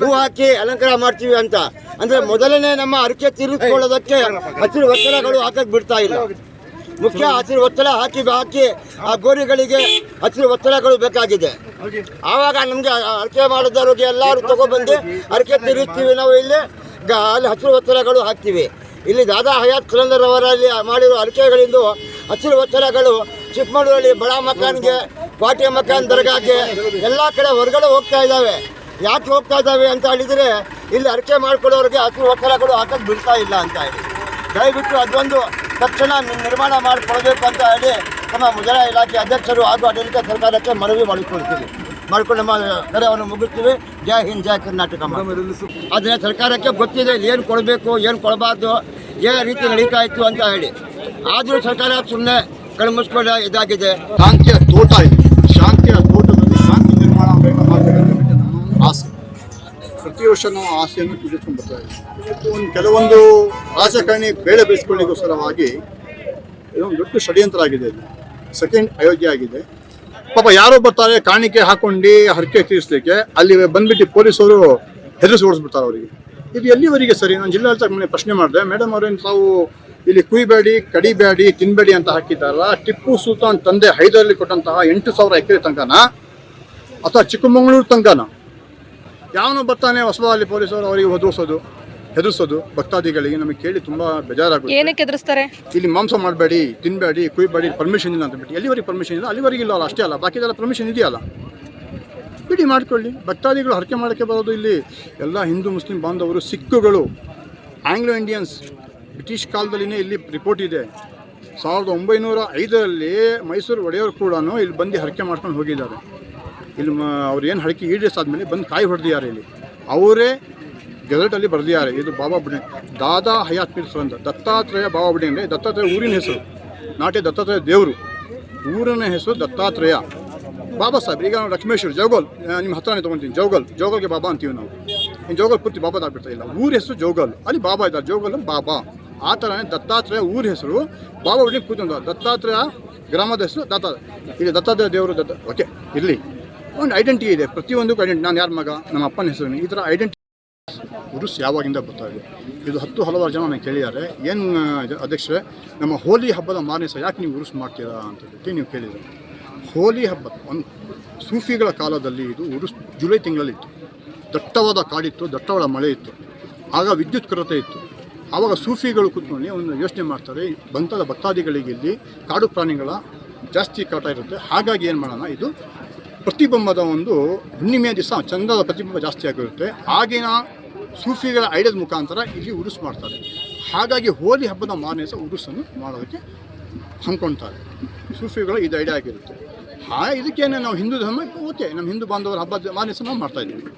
ಹೂ ಹಾಕಿ ಅಲಂಕಾರ ಮಾಡ್ತೀವಿ ಅಂತ. ಅಂದರೆ ಮೊದಲನೇ ನಮ್ಮ ಅರಿಕೆ ತೀರಿಸ್ಕೊಳ್ಳೋದಕ್ಕೆ ಹಸಿರು ಒತ್ತಡಗಳು ಹಾಕಕ್ಕೆ ಬಿಡ್ತಾ ಇಲ್ಲ. ಮುಖ್ಯ ಹಸಿರು ಒತ್ತಡ ಹಾಕಿ ಹಾಕಿ ಆ ಗೋರಿಗಳಿಗೆ ಹಸಿರು ಒತ್ತಡಗಳು ಬೇಕಾಗಿದೆ. ಆವಾಗ ನಮಗೆ ಅರಕೆ ಮಾಡಿದವ್ರಿಗೆ ಎಲ್ಲರೂ ತಗೊಬಂದು ಅರಿಕೆ ತಿರುಗುತ್ತೀವಿ ನಾವು ಇಲ್ಲಿ. ಅಲ್ಲಿ ಹಸಿರು ಒತ್ತಡಗಳು ಹಾಕ್ತೀವಿ. ಇಲ್ಲಿ ದಾದಾ ಹಯಾತ್ ಕುಲಂದರ್ ಅವರಲ್ಲಿ ಮಾಡಿರೋ ಅರಿಕೆಗಳಿಂದ ಹಸಿರು ಒತ್ತಡಗಳು ಚಿಕ್ಕಮಗಳೂರಲ್ಲಿ ಬಡ ಮಕಾನ್ಗೆ, ಪಾಟಿಯ ಮಕಾನ್ ದರ್ಗಾಗೆ ಎಲ್ಲ ಕಡೆ ಹೊರಗಡೆ ಹೋಗ್ತಾ ಇದ್ದಾವೆ. ಯಾಕೆ ಹೋಗ್ತಾ ಇದ್ದಾವೆ ಅಂತ ಹೇಳಿದರೆ ಇಲ್ಲಿ ಅರಿಕೆ ಮಾಡ್ಕೊಳ್ಳೋರಿಗೆ ಹಸಿರು ಒತ್ತಡಗಳು ಹಾಕಕ್ಕೆ ಬಿಡ್ತಾ ಇಲ್ಲ ಅಂತ ಹೇಳಿ. ದಯವಿಟ್ಟು ಅದೊಂದು ತಕ್ಷಣ ನಿರ್ಮಾಣ ಮಾಡಿಕೊಳ್ಬೇಕು ಅಂತ ಹೇಳಿ ನಮ್ಮ ಮುಜರಾಯಿ ಇಲಾಖೆ ಅಧ್ಯಕ್ಷರು ಹಾಗೂ ಆಡಳಿತ ಸರ್ಕಾರಕ್ಕೆ ಮನವಿ ಮಾಡಿಕೊಳ್ತೀವಿ. ಮಾಡ್ಕೊಂಡು ನಮ್ಮ ಕರೆಯವನ್ನು ಮುಗಿಸ್ತೀವಿ. ಜೈ ಹಿಂದ್, ಜೈ ಕರ್ನಾಟಕ ಆದರೆ ಸರ್ಕಾರಕ್ಕೆ ಗೊತ್ತಿದೆ ಏನು ಕೊಡಬೇಕು, ಏನು ಕೊಡಬಾರ್ದು, ಏನು ರೀತಿ ನಡೀತಾ ಇತ್ತು ಅಂತ ಹೇಳಿ. ಆದರೂ ಸರ್ಕಾರ ಸುಮ್ಮನೆ ಕಣ್ಮುಚ್ಕೊಂಡು ಇದಾಗಿದೆ. ಶಾಂತಿಯ ತೋಟ ಇದೆ. ಶಾಂತಿಯ ತೋಟದಲ್ಲಿ ಶಾಂತಿ ನಿರ್ಮಾಣ ಆಸೆ. ಪ್ರತಿ ವರ್ಷ ನಾವು ಆಸೆಯನ್ನು ಪೂಜಿಸ್ಕೊಂಡು ಬರ್ತಾ ಇದ್ದೀವಿ ಒಂದು ಕೆಲವೊಂದು ರಾಜಕಾರಣಿ ಬೇಳೆ ಬೇಯಿಸ್ಕೊಳ್ಳಿಗೋಸ್ಕರವಾಗಿ ಇದೊಂದು ದೊಡ್ಡ ಷಡ್ಯಂತ್ರ ಆಗಿದೆ ಇದು ಸೆಕೆಂಡ್ ಅಯೋಧ್ಯೆ ಆಗಿದೆ. ಪಾಪ ಯಾರೋ ಬರ್ತಾರೆ, ಕಾಣಿಕೆ ಹಾಕೊಂಡು ಹರಕೆ ತೀರಿಸಲಿಕ್ಕೆ ಅಲ್ಲಿ ಬಂದ್ಬಿಟ್ಟು ಪೊಲೀಸರು ಹೆದರಿಸಿ ಓಡಿಸ್ಬಿಡ್ತಾರೆ ಅವರಿಗೆ. ಇದು ಎಲ್ಲಿವರೆಗೆ ಸರಿ? ನಾನು ಜಿಲ್ಲಾಡಳಿತ ಮೊನ್ನೆ ಪ್ರಶ್ನೆ ಮಾಡಿದೆ. ಮೇಡಮ್ ಅವರೇನು ತಾವು ಇಲ್ಲಿ ಕುಯ್ಬೇಡಿ, ಕಡಿಬೇಡಿ, ತಿನ್ಬೇಡಿ ಅಂತ ಹಾಕಿದ್ದಾರಲ್ಲ ಟಿಪ್ಪು ಸುಲ್ತಾನ್ ತಂದೆ ಹೈದರಲ್ಲಿ ಕೊಟ್ಟಂತಹ ಎಂಟು ಸಾವಿರ ಎಕರೆ ತನಕನ ಅಥವಾ ಚಿಕ್ಕಮಗಳೂರು ತನಕನ ಯಾವನು ಬರ್ತಾನೆ ಹೊಸದಲ್ಲಿ ಪೊಲೀಸರು ಅವರಿಗೆ ಒದಗಿಸೋದು. ಹೆದರ್ಸೋದು ಭಕ್ತಾದಿಗಳಿಗೆ ನಮಗೆ ಕೇಳಿ ತುಂಬಾ ಬೇಜಾರಾಗುತ್ತೆ. ಏನಕ್ಕೆ ಎದುರಿಸ್ತಾರೆ ಇಲ್ಲಿ ಮಾಂಸ ಮಾಡಬೇಡಿ ತಿನ್ಬೇಡಿ ಕುಯ್ಬೇಡಿ ಪರ್ಮಿಷನ್ ಇಲ್ಲ ಅಂತ ಬಿಟ್ಟು. ಎಲ್ಲಿವರೆಗೆ ಪರ್ಮಿಷನ್ ಇಲ್ಲ? ಅಲ್ಲಿವರೆಗೆ ಇಲ್ಲ ಅಲ್ಲ ಅಷ್ಟೇ ಅಲ್ಲ. ಬಾಕಿದೆಲ್ಲ ಪರ್ಮಿಷನ್ ಇದೆಯಲ್ಲ? ಬಿಡಿ ಮಾಡ್ಕೊಳ್ಳಿ. ಭಕ್ತಾದಿಗಳು ಹರಕೆ ಮಾಡೋಕ್ಕೆ ಬರೋದು ಇಲ್ಲಿ ಎಲ್ಲ ಹಿಂದೂ ಮುಸ್ಲಿಂ ಬಾಂಧವರು ಸಿಕ್ಕುಗಳು. ಆಂಗ್ಲೋ ಇಂಡಿಯನ್ಸ್ ಬ್ರಿಟಿಷ್ ಕಾಲದಲ್ಲಿನೇ ಇಲ್ಲಿ ರಿಪೋರ್ಟ್ ಇದೆ. ಸಾವಿರದ ಒಂಬೈನೂರ ಐದರಲ್ಲಿ ಮೈಸೂರು ಒಡೆಯವರು ಕೂಡ ಇಲ್ಲಿ ಬಂದು ಹರಕೆ ಮಾಡ್ಕೊಂಡು ಹೋಗಿದ್ದಾರೆ. ಇಲ್ಲಿ ಅವ್ರು ಏನು ಹರಕೆ ಈಡೇರಿಸಾದ್ಮೇಲೆ ಬಂದು ಕಾಯಿ ಹೊಡೆದಿದ್ದಾರೆ ಇಲ್ಲಿ. ಅವರೇ ಗೆಜೆಟಲ್ಲಿ ಬರೆದಿದ್ದಾರೆ ಇದು ಬಾಬಾ ಬುಡೆ. ದಾದಾ ಹಯಾತ್ ಮೀರ್ ಅಂತ ದತ್ತಾತ್ರೇಯ ಬಾಬಾ ಬುಡೆ ಅಂದರೆ ದತ್ತಾತ್ರೇಯ ಊರಿನ ಹೆಸರು. ನಾಟಿ ದತ್ತಾತ್ರೇಯ ದೇವರು. ಊರಿನ ಹೆಸರು ದತ್ತಾತ್ರೇಯ. ಬಾಬಾ ಸಾಹೇಬ್, ಈಗ ನಾವು ಲಕ್ಷ್ಮೇಶ್ವರ, ಜೋಗಲ್ ನಿಮ್ಮ ಹತ್ರನೇ ತೊಗೊತೀನಿ. ಜೋಗಲ್, ಜೋಗಲ್ಗೆ ಬಾಬಾ ಅಂತೀವಿ ನಾವು. ಇನ್ನು ಜೋಗಲ್ ಪೂರ್ತಿ ಬಾಬಾದಾಗ್ಬಿಡ್ತಾ ಇಲ್ಲ. ಊರ ಹೆಸರು ಜೋಗಲ್. ಅಲ್ಲಿ ಬಾಬಾ ಇದ್ದಾರೆ. ಜೋಗಲ್ ಬಾಬಾ. ಆ ಥರನೇ ದತ್ತಾತ್ರೇಯ ಊರ ಹೆಸರು. ಬಾಬಾ ಬುಡಿ ಕೂತ್ಕೊಂಡು ದತ್ತಾತ್ರೇಯ ಗ್ರಾಮದ ಹೆಸರು ದತ್ತ ಇಲ್ಲಿ ದತ್ತಾತ್ರೇಯ ದೇವರು ದತ್ತ, ಓಕೆ ಇರಲಿ ಒಂದು ಐಡೆಂಟಿಟಿ ಇದೆ. ಪ್ರತಿಯೊಂದಕ್ಕೂ ಐಡೆಂಟಿ ನಾನು ಯಾರ ಮಗ? ನಮ್ಮ ಅಪ್ಪನ ಹೆಸರು. ಈ ಥರ ಐಡೆಂಟಿ ಉರುಸ್ ಯಾವಾಗಿಂದ ಬರ್ತಾ ಇದೆ? ಇದು ಹತ್ತು ಹಲವಾರು ಜನ ನನಗೆ ಕೇಳಿದ್ದಾರೆ. ಏನು ಅಧ್ಯಕ್ಷರೇ, ನಮ್ಮ ಹೋಲಿ ಹಬ್ಬದ ಮಾರನೇ ಸಹ ಯಾಕೆ ನೀವು ಉರುಸ್ ಮಾಡ್ತೀರಾ ಅಂತ ಹೇಳಿ ನೀವು ಕೇಳಿದರೆ ಹೋಲಿ ಹಬ್ಬ ಒಂದು ಸೂಫಿಗಳ ಕಾಲದಲ್ಲಿ ಇದು ಉರುಸ್ ಜುಲೈ ತಿಂಗಳಲ್ಲಿತ್ತು ದಟ್ಟವಾದ ಕಾಡಿತ್ತು, ದಟ್ಟವಾದ ಮಳೆ ಇತ್ತು. ಆಗ ವಿದ್ಯುತ್ ಕೊರತೆ ಇತ್ತು. ಆವಾಗ ಸೂಫಿಗಳು ಕೂತ್ಕೊಂಡು ಒಂದು ಯೋಚನೆ ಮಾಡ್ತಾರೆ, ಬಂತದ ಭಕ್ತಾದಿಗಳಿಗೆ ಇಲ್ಲಿ ಕಾಡು ಪ್ರಾಣಿಗಳ ಜಾಸ್ತಿ ಕಾಟ ಇರುತ್ತೆ, ಹಾಗಾಗಿ ಏನು ಮಾಡೋಣ, ಇದು ಪ್ರತಿಬಿಂಬದ ಒಂದು ಹುಣ್ಣಿಮೆಯ ದಿವಸ, ಚಂದದ ಪ್ರತಿಬಿಂಬ ಜಾಸ್ತಿ ಆಗಿರುತ್ತೆ ಆಗಿನ ಸೂಫಿಗಳ ಐಡಿಯಾದ ಮುಖಾಂತರ ಇಲ್ಲಿ ಉರುಸು ಮಾಡ್ತಾರೆ. ಹಾಗಾಗಿ ಹೋಲಿ ಹಬ್ಬದ ಮಾರನೇ ಸಹ ಉರುಸನ್ನು ಮಾಡೋದಕ್ಕೆ ಹಮ್ಕೊಳ್ತಾರೆ ಸೂಫಿಗಳು ಇದು ಐಡಿಯಾ ಆಗಿರುತ್ತೆ. ಹಾ, ಇದಕ್ಕೇನೆ ನಾವು ಹಿಂದೂ ಧರ್ಮ, ಓಕೆ, ನಮ್ಮ ಹಿಂದೂ ಬಾಂಧವರ ಹಬ್ಬದ ಮಾರನೇ ಸಹ ನಾವು ಮಾಡ್ತಾ ಇದ್ದೀವಿ.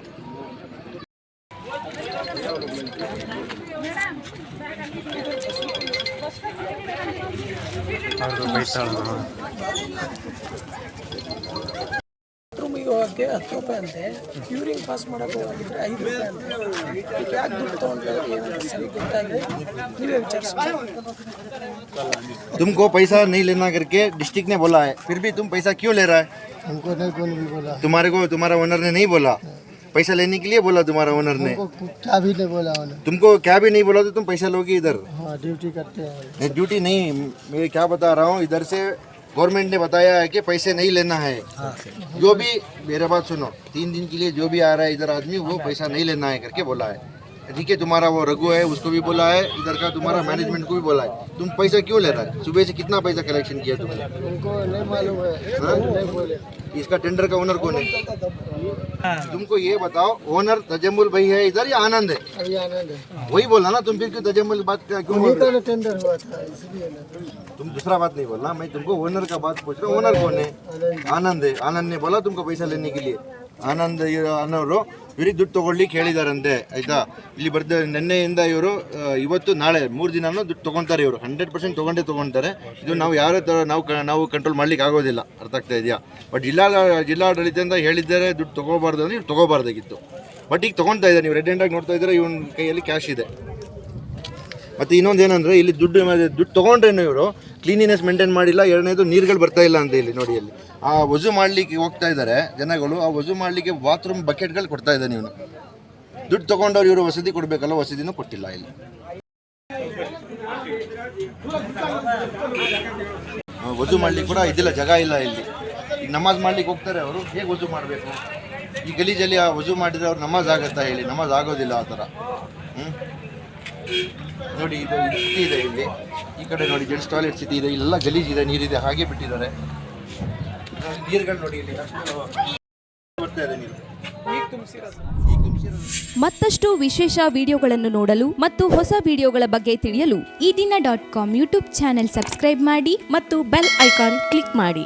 ಹೋಗೋಕ್ಕೆ ಹತ್ತು ರೂಪಾಯಿ ಅಂತೆ ಯೂರಿನ್ ಪಾಸ್ ಮಾಡೋಕೆ ಹೋಗಿದ್ರೆ ಐದು ರೂಪಾಯಿ ಅಂತೆ ಇದಕ್ಕೆ ಯಾಕೆ ದುಡ್ಡು ತೊಗೊಂಡ್ರೆ ಏನಂತ ಸರಿ ಗೊತ್ತಾಗಿದೆ ನೀವೇ ವಿಚಾರಿಸಿ तुमको पैसा नहीं लेना करके डिस्ट्रिक्ट ने बोला है फिर भी तुम पैसा क्यों ले रहा है हमको नहीं कोई भी बोला तुम्हारे को तुम्हारा ओनर ने नहीं बोला पैसा लेने के लिए बोला तुम्हारा ओनर ने क्या भी नहीं बोला उन्हें तुमको क्या भी नहीं बोला तो तुम पैसा लोगे इधर हाँ ड्यूटी करते हैं नहीं ड्यूटी नहीं मैं क्या बता रहा हूँ इधर से गवर्नमेंट ने बताया है कि पैसे नहीं लेना है। जो भी मेरे बात सुनो तीन दिन के लिए जो भी आ रहा है इधर आदमी वो पैसा नहीं लेना है करके बोला है। ठीक है तुम्हारा वो रघु है उसको भी बोला है इधर का तुम्हारा मैनेजमेंट को भी बोला है। तुम पैसा क्यों ले रहा है? सुबह से कितना पैसा कलेक्शन किया तुमने? नहीं मालूम है। हाँ? इसका टेंडर का ओनर कौन है? हाँ। तुमको ये बताओ ओनर तजम्बुल भाई है इधर या आनंद है? वही बोला ना तुम फिर क्यों तजम्बुल बात क्यों बोल रहे टेंडर हुआ था तुम दूसरा बात नहीं बोलना मैं तुमको ओनर का बात पूछ रहा हूँ। ओनर कौन है? आनंद है। आनंद ने बोला तुमको पैसा लेने के लिए। आनंद ये आनंद ಇವ್ರಿಗೆ ದುಡ್ಡು ತೊಗೊಳ್ಲಿಕ್ಕೆ ಹೇಳಿದಾರಂತೆ ಆಯ್ತಾ? ಇಲ್ಲಿ ಬರ್ದ, ನಿನ್ನೆಯಿಂದ ಇವರು ಇವತ್ತು ನಾಳೆ, ಮೂರು ದಿನನೂ ದುಡ್ಡು ತೊಗೊತಾರೆ ಇವರು. ಹಂಡ್ರೆಡ್ ಪರ್ಸೆಂಟ್ ತೊಗೊಂಡೇ ತೊಗೊತಾರೆ. ಇದು ನಾವು ಯಾರ ಥರ ನಾವು ನಾವು ಕಂಟ್ರೋಲ್ ಮಾಡ್ಲಿಕ್ಕೆ ಆಗೋದಿಲ್ಲ. ಅರ್ಥ ಆಗ್ತಾ ಇದೆಯಾ? ಬಟ್ ಜಿಲ್ಲಾ, ಜಿಲ್ಲಾಡಳಿತದಿಂದ ಹೇಳಿದ್ದಾರೆ, ದುಡ್ಡು ತಗೋಬಾರ್ದು ಅಂದ್ರೆ ಇವ್ರು ತಗೋಬಾರ್ದಾಗಿತ್ತು. ಬಟ್ ಈಗ ತೊಗೊತಾ ಇದ್ದಾರೆ ನೀವು ರೆಡ್ ಹ್ಯಾಂಡಾಗಿ ನೋಡ್ತಾ ಇದ್ದಾರೆ, ಇವನ ಕೈಯಲ್ಲಿ ಕ್ಯಾಶ್ ಇದೆ. ಮತ್ತು ಇನ್ನೊಂದು ಏನಂದರೆ ಇಲ್ಲಿ ದುಡ್ಡು ದುಡ್ಡು ತೊಗೊಂಡ್ರೇನು ಇವರು ಕ್ಲೀನಿನೆಸ್ ಮೇಂಟೈನ್ ಮಾಡಿಲ್ಲ, ಎರಡನೇದು ನೀರುಗಳು ಬರ್ತಾ ಇಲ್ಲ ಅಂತ ಇಲ್ಲಿ ನೋಡಿ ಅಲ್ಲಿ ಆ ವಜು ಮಾಡಲಿಕ್ಕೆ ಹೋಗ್ತಾ ಇದ್ದಾರೆ ಜನಗಳು, ಆ ವಜು ಮಾಡಲಿಕ್ಕೆ ಬಾತ್ರೂಮ್ ಬಕೆಟ್ಗಳು ಕೊಡ್ತಾ ಇದ್ದಾನೆ ಇವನು ದುಡ್ಡು ತಗೊಂಡವ್ರು ಇವರು ವಸತಿ ಕೊಡಬೇಕಲ್ಲ, ವಸತಿನೂ ಕೊಟ್ಟಿಲ್ಲ ಇಲ್ಲಿ. ವಜು ಮಾಡ್ಲಿಕ್ಕೆ ಕೂಡ ಇದಿಲ್ಲ, ಜಾಗ ಇಲ್ಲ ಇಲ್ಲಿ. ನಮಾಜ್ ಮಾಡ್ಲಿಕ್ಕೆ ಹೋಗ್ತಾರೆ ಅವರು, ಹೇಗೆ ವಜು ಮಾಡಬೇಕು? ಈ ಗಲೀಜಲ್ಲಿ ಆ ವಜು ಮಾಡಿದರೆ ಅವ್ರು ನಮಾಜ್ ಆಗತ್ತಾ ಹೇಳಿ, ನಮಾಜ್ ಆಗೋದಿಲ್ಲ ಆ ಥರ. ಹ್ಞೂ ನೋಡಿ, ಇದು ಇದು ಇದೆ ಇಲ್ಲಿ. ಈ ಕಡೆ ನೋಡಿ, ಜೆಂಟ್ಸ್ ಟಾಯ್ಲೆಟ್ಸ್ ಇದೆ ಇದೆ, ಎಲ್ಲ ಗಲೀಜಿದೆ ನೀರಿದೆ, ಹಾಗೆ ಬಿಟ್ಟಿದ್ದಾರೆ. ನೀರುಗಳು ನೋಡಿ ಇಲ್ಲಿ. ಬರ್ತಾ ಇದೆ ನೀರು. ಮತ್ತಷ್ಟು ವಿಶೇಷ ವಿಡಿಯೋಗಳನ್ನು ನೋಡಲು ಮತ್ತು ಹೊಸ ವಿಡಿಯೋಗಳ ಬಗ್ಗೆ ತಿಳಿಯಲು ಈ ದಿನ dot com YouTube channel subscribe ಮಾಡಿ ಮತ್ತು ಬೆಲ್ ಐಕಾನ್ ಕ್ಲಿಕ್ ಮಾಡಿ.